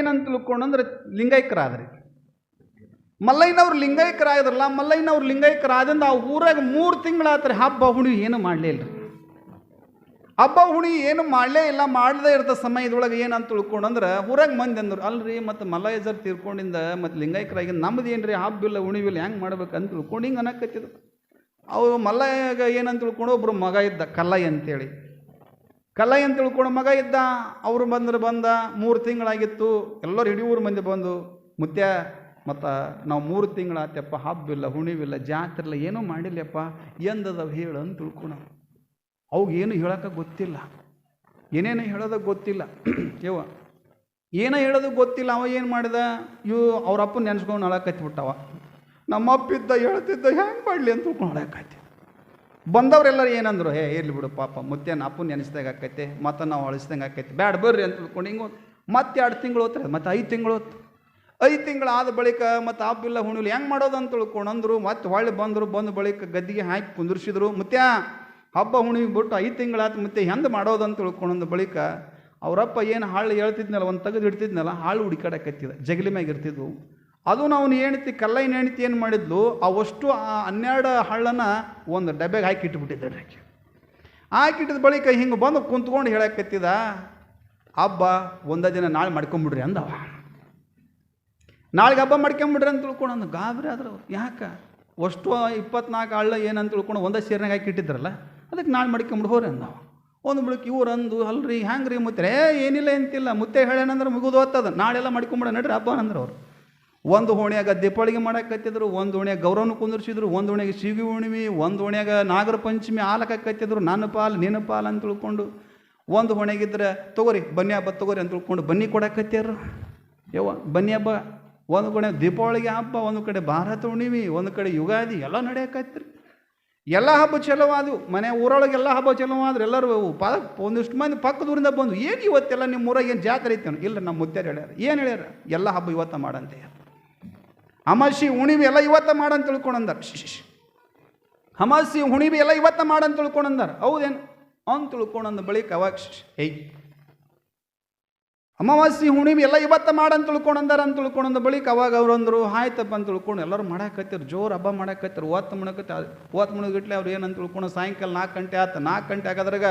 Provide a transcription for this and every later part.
ಏನಂತ ತಿಳ್ಕೊಂಡಂದ್ರೆ ಲಿಂಗೈಕ್ಯರಾದ್ರಿ. ಮಲ್ಲಯ್ಯನವ್ರು ಲಿಂಗೈಕ್ಯರಾದ್ರಲ್ಲ ಮಲ್ಲಯ್ಯನವ್ರು ಲಿಂಗೈಕ್ಯರಾದಿಂದ ಆ ಊರಾಗ ಮೂರು ತಿಂಗಳಾತ್ರಿ ಹಬ್ಬ ಹುಣಿ ಏನು ಮಾಡಲೇ ಇಲ್ರಿ. ಹಬ್ಬ ಹುಣಿ ಏನು ಮಾಡಲೇ ಇಲ್ಲ, ಮಾಡದೇ ಇರ್ತ ಸಮಯದೊಳಗೆ ಏನಂತ ತಿಳ್ಕೊಂಡಂದ್ರೆ ಊರಾಗ ಮಂದಿ ಅಂದ್ರು, ಅಲ್ರಿ ಮತ್ತು ಮಲ್ಲಯ್ಯಜರ್ ತೀರ್ಕೊಂಡಿಂದ ಮತ್ತು ಲಿಂಗೈಕ್ಯರಾಗಿ ನಮ್ದು ಏನ್ರಿ ಹಬ್ಬಿಲ್ಲ ಉಣಿವಿಲ್ಲ ಹೆಂಗೆ ಮಾಡ್ಬೇಕಂತ ತಿಳ್ಕೊಂಡು ಹಿಂಗೆ ಅನ್ನಕತ್ತಿದ್ರು ಅವು ಮಲ್ಲಯ್ಯಗ ಏನಂತ ತಿಳ್ಕೊಂಡು ಒಬ್ಬರು ಮಗ ಇದ್ದ ಕಲ್ಲಯ್ಯ ಅಂತೇಳಿ. ಕಲ್ಲಯ್ಯ ಅಂತ ತಿಳ್ಕೊಂಡು ಮಗ ಇದ್ದ? ಅವರು ಬಂದ್ರೆ ಬಂದ, ಮೂರು ತಿಂಗಳಾಗಿತ್ತು. ಎಲ್ಲರೂ ಇಡೀ ಊರು ಮಂದಿ ಬಂದು, ಮುತ್ಯ, ಮತ್ತು ನಾವು ಮೂರು ತಿಂಗಳಾತ್ಯಪ್ಪ, ಹಬ್ಬಿಲ್ಲ, ಹುಣಿವಿಲ್ಲ ಜಾತ್ರೆ ಇಲ್ಲ ಏನೂ ಮಾಡಿಲ್ಲಪ್ಪ, ಎಂದದವು ಹೇಳು ಅಂತ ತಿಳ್ಕೊಣ ಅವಾಗ ಏನು ಹೇಳೋಕೆ ಗೊತ್ತಿಲ್ಲ. ಏನೇನು ಹೇಳೋದಕ್ಕೆ ಗೊತ್ತಿಲ್ಲ. ಯವ ಏನೋ ಹೇಳೋದು ಗೊತ್ತಿಲ್ಲ, ಅವ ಏನು ಮಾಡಿದ? ಇವು ಅವ್ರ ಅಪ್ಪನ ನೆನೆಸ್ಕೊಂಡು ಅಪ್ಪ ಇದ್ದ, ಹೇಳ್ತಿದ್ದ, ಹೆಂಗೆ ಮಾಡಲಿ ಅಂತ ತಿಳ್ಕೊಂಡು ಅಳಕತ್ತಿ. ಬಂದವರೆಲ್ಲರೂ ಏನಂದ್ರು, ಹೇ, ಇರ್ಲಿ ಬಿಡು ಪಾಪ ಮತ್ತೆ ಅಪ್ಪನ ನೆನೆಸ್ದಂಗೆ ಆಕೈತೆ ಮತ್ತು ನಾವು ಅಳಿಸ್ದಂಗೆ ಆಕೈತೆ, ಬ್ಯಾಡ ಬರ್ರಿ ಅಂತ ತಿಳ್ಕೊಂಡು ಹಿಂಗೆ ಮತ್ತೆ ಎರಡು ತಿಂಗಳು ಹೋತ್ರಿ, ಮತ್ತೆ ಐದು ತಿಂಗಳು ಹೋತ್ ಐದು ತಿಂಗಳು ಆದ ಬಳಿಕ ಮತ್ತು ಹಬ್ಬಿಲ್ಲ ಹುಣ್ಣಿಲ್ಲ ಹೆಂಗೆ ಮಾಡೋದು ಅಂತ ತಿಳ್ಕೊಂಡು ಅಂದರು ಮತ್ತೆ ಹೊಳ್ಳಿ ಬಂದರು, ಬಂದ ಬಳಿಕ ಗದ್ದಿಗೆ ಹಾಕಿ ಕುಂದಿರ್ಸಿದ್ರು ಮತ್ತೆ ಹಬ್ಬ ಹುಣ್ಣಿಗೆ ಬಿಟ್ಟು ಐದು ತಿಂಗಳಾತು ಮತ್ತೆ ಹೆಂಗೆ ಮಾಡೋದು ಅಂತ ತಿಳ್ಕೊಂಡಂದ ಬಳಿಕ ಅವರಪ್ಪ ಏನು ಹಾಳು ಹೇಳ್ತಿದ್ನಲ್ಲ, ಒಂದು ತೆಗೆದು ಇಡ್ತಿದ್ನಲ್ಲ ಹಾಳು ಹುಡುಕಾಡಕತ್ತಿದ ಜಗಲಿ ಮ್ಯಾಗ ಇರ್ತಿದ್ವು. ಅದು ನಾವು ಹೆಣ್ತಿ ಕಲ್ಲೈನ ಹೆಣ್ತಿ ಏನು ಮಾಡಿದ್ಲು? ಅವಷ್ಟು ಆ ಹನ್ನೆರಡು ಹಳ್ಳನ ಒಂದು ಡಬ್ಬೆಗೆ ಹಾಕಿ ಇಟ್ಬಿಟ್ಟಿದ್ದಾರೆ ಆಕೆ. ಹಾಕಿಟ್ಟಿದ ಬಳಿಕ ಹಿಂಗೆ ಬಂದು ಕುಂತ್ಕೊಂಡು ಹೇಳಕತ್ತಿದ ಹಬ್ಬ ಒಂದೇ ದಿನ ನಾಳೆ ಮಾಡ್ಕೊಂಬಿಡ್ರಿ ಅಂದವ. ನಾಳೆಗೆ ಹಬ್ಬ ಮಾಡ್ಕೊಂಬಿಡ್ರಿ ಅಂತ ತಿಳ್ಕೊಂಡು ಅಂದ. ಗಾಬರಿ ಆದ್ರೆ ಯಾಕೆ? ಅಷ್ಟು ಇಪ್ಪತ್ನಾಲ್ಕು ಹಳ್ಳ ಏನಂತ ತಿಳ್ಕೊಂಡು ಒಂದೇ ಸೇರ್ನಾಗ ಹಾಕಿ ಇಟ್ಟಿದ್ರಲ್ಲ, ಅದಕ್ಕೆ ನಾಳೆ ಮಾಡ್ಕೊಂಬಿಡು ಹೋರಿ ಅಂದವ. ಒಂದು ಬಳಿಕ ಇವ್ರು ಅಂದು, ಅಲ್ರಿ, ಹ್ಯಾಂಗ್ರಿ ಮುತ್ತೆ ಏನಿಲ್ಲ ಎಂತಿಲ್ಲ. ಮುತ್ತೆ ಹೇಳೇನಂದ್ರೆ ಮುಗಿದು ಹೋಗ್ತದ. ನಾಳೆಲ್ಲ ಮಾಡ್ಕೊಂಬಿಡ ನಡ್ರಿ ಹಬ್ಬ ಅಂದ್ರೆ ಅವ್ರು. ಒಂದು ಓಣ್ಯಾಗ ದೀಪಾವಳಿಗೆ ಮಾಡಕತ್ತಿದ್ರು, ಒಂದು ಓಣ್ಯಾಗ ಗೌರವನ ಕುಂದಿರ್ಸಿದ್ರು, ಒಂದು ಓಣ್ಯಾಗ ಶಿವಿ ಹುಣ್ಣಿಮೆ, ಒಂದು ಓಣ್ಯಾಗ ನಾಗರ ಪಂಚಮಿ ಹಾಲಕತ್ತಿದ್ರು ನನ್ನ ಪಾಲ್, ನಿನ್ನ ಪಾಲ್ ಅಂತ ತಿಳ್ಕೊಂಡು ಒಂದು ಹೊಣೆಗಿದ್ರೆ ತಗೋರಿ, ಬನ್ನಿ ಹಬ್ಬ ತಗೋರಿ ಅಂತ ತಿಳ್ಕೊಂಡು ಬನ್ನಿ ಕೊಡಕತ್ಯಾರ. ಯವ್ವ, ಬನ್ನಿ ಹಬ್ಬ, ಒಂದು ಕಡೆ ದೀಪಾವಳಿಗೆ ಹಬ್ಬ, ಒಂದು ಕಡೆ ಭಾರತ ಹುಣ್ಣಿಮೆ, ಒಂದು ಕಡೆ ಯುಗಾದಿ, ಎಲ್ಲ ನಡೆಯಕತ್ರಿ ಎಲ್ಲ ಹಬ್ಬ ಚಲೋವಾದವು ಮನೆ ಊರೊಳಗೆ ಎಲ್ಲ ಹಬ್ಬ ಚಲೋವಾದ್ರೆ ಎಲ್ಲರೂ ಪ, ಒಂದಿಷ್ಟು ಮಂದಿ ಪಕ್ಕದೂರಿಂದ ಬಂದು, ಏನು ಇವತ್ತೆಲ್ಲ ನಿಮ್ಮ ಊರಾಗ ಏನು ಜಾತ್ರೆ ಐತೆ ಇಲ್ಲ, ನಮ್ಮ ಮುತ್ತಾರ ಹೇಳ್ಯಾರ, ಏನು ಹೇಳ್ಯಾರ, ಎಲ್ಲ ಹಬ್ಬ ಇವತ್ತ ಮಾಡಂತೆ. ಅಮಾಸಿ ಹುಣಿವಿ ಎಲ್ಲ ಇವತ್ತ ಮಾಡಂತ ತಿಳ್ಕೊಂಡಂದಾರ. ಅಮಾಸಿ ಹುಣಿವಿ ಎಲ್ಲ ಇವತ್ತ ಮಾಡಂತ ತಿಳ್ಕೊಂಡಂದಾರ. ಹೌದೇನು? ಅಂತ ತಿಳ್ಕೊಂಡಂದ ಬಳಿಕ ಅವಾಗ ಶಿಶ್, ಅಮಾವಾಸಿ ಹುಣಿವಿ ಎಲ್ಲ ಇವತ್ತ ಮಾಡಂತ ತಿಳ್ಕೊಂಡಂದಾರ ಅಂತ ತಿಳ್ಕೊಂಡಂದ ಬಳಿಕ ಅವಾಗ ಅವ್ರು ಅಂದರು ಆಯ್ತಪ್ಪ ಅಂತ ತಿಳ್ಕೊಂಡು ಎಲ್ಲರೂ ಮಾಡಾಕತ್ತಿರ್ ಜೋರು ಹಬ್ಬ ಮಾಡಾಕತ್ತಿರ್ ಓತ್ ಮುಣಕತ್ತೆ ಓತ್ ಮುಣಗಿಟ್ಲೆ ಅವ್ರು ಏನಂತ ತಿಳ್ಕೊಂಡು ಸಾಯಂಕಾಲ ನಾಲ್ಕು ಗಂಟೆ ಆತ ನಾಲ್ಕು ಗಂಟೆ ಆಗೋದ್ರಾಗ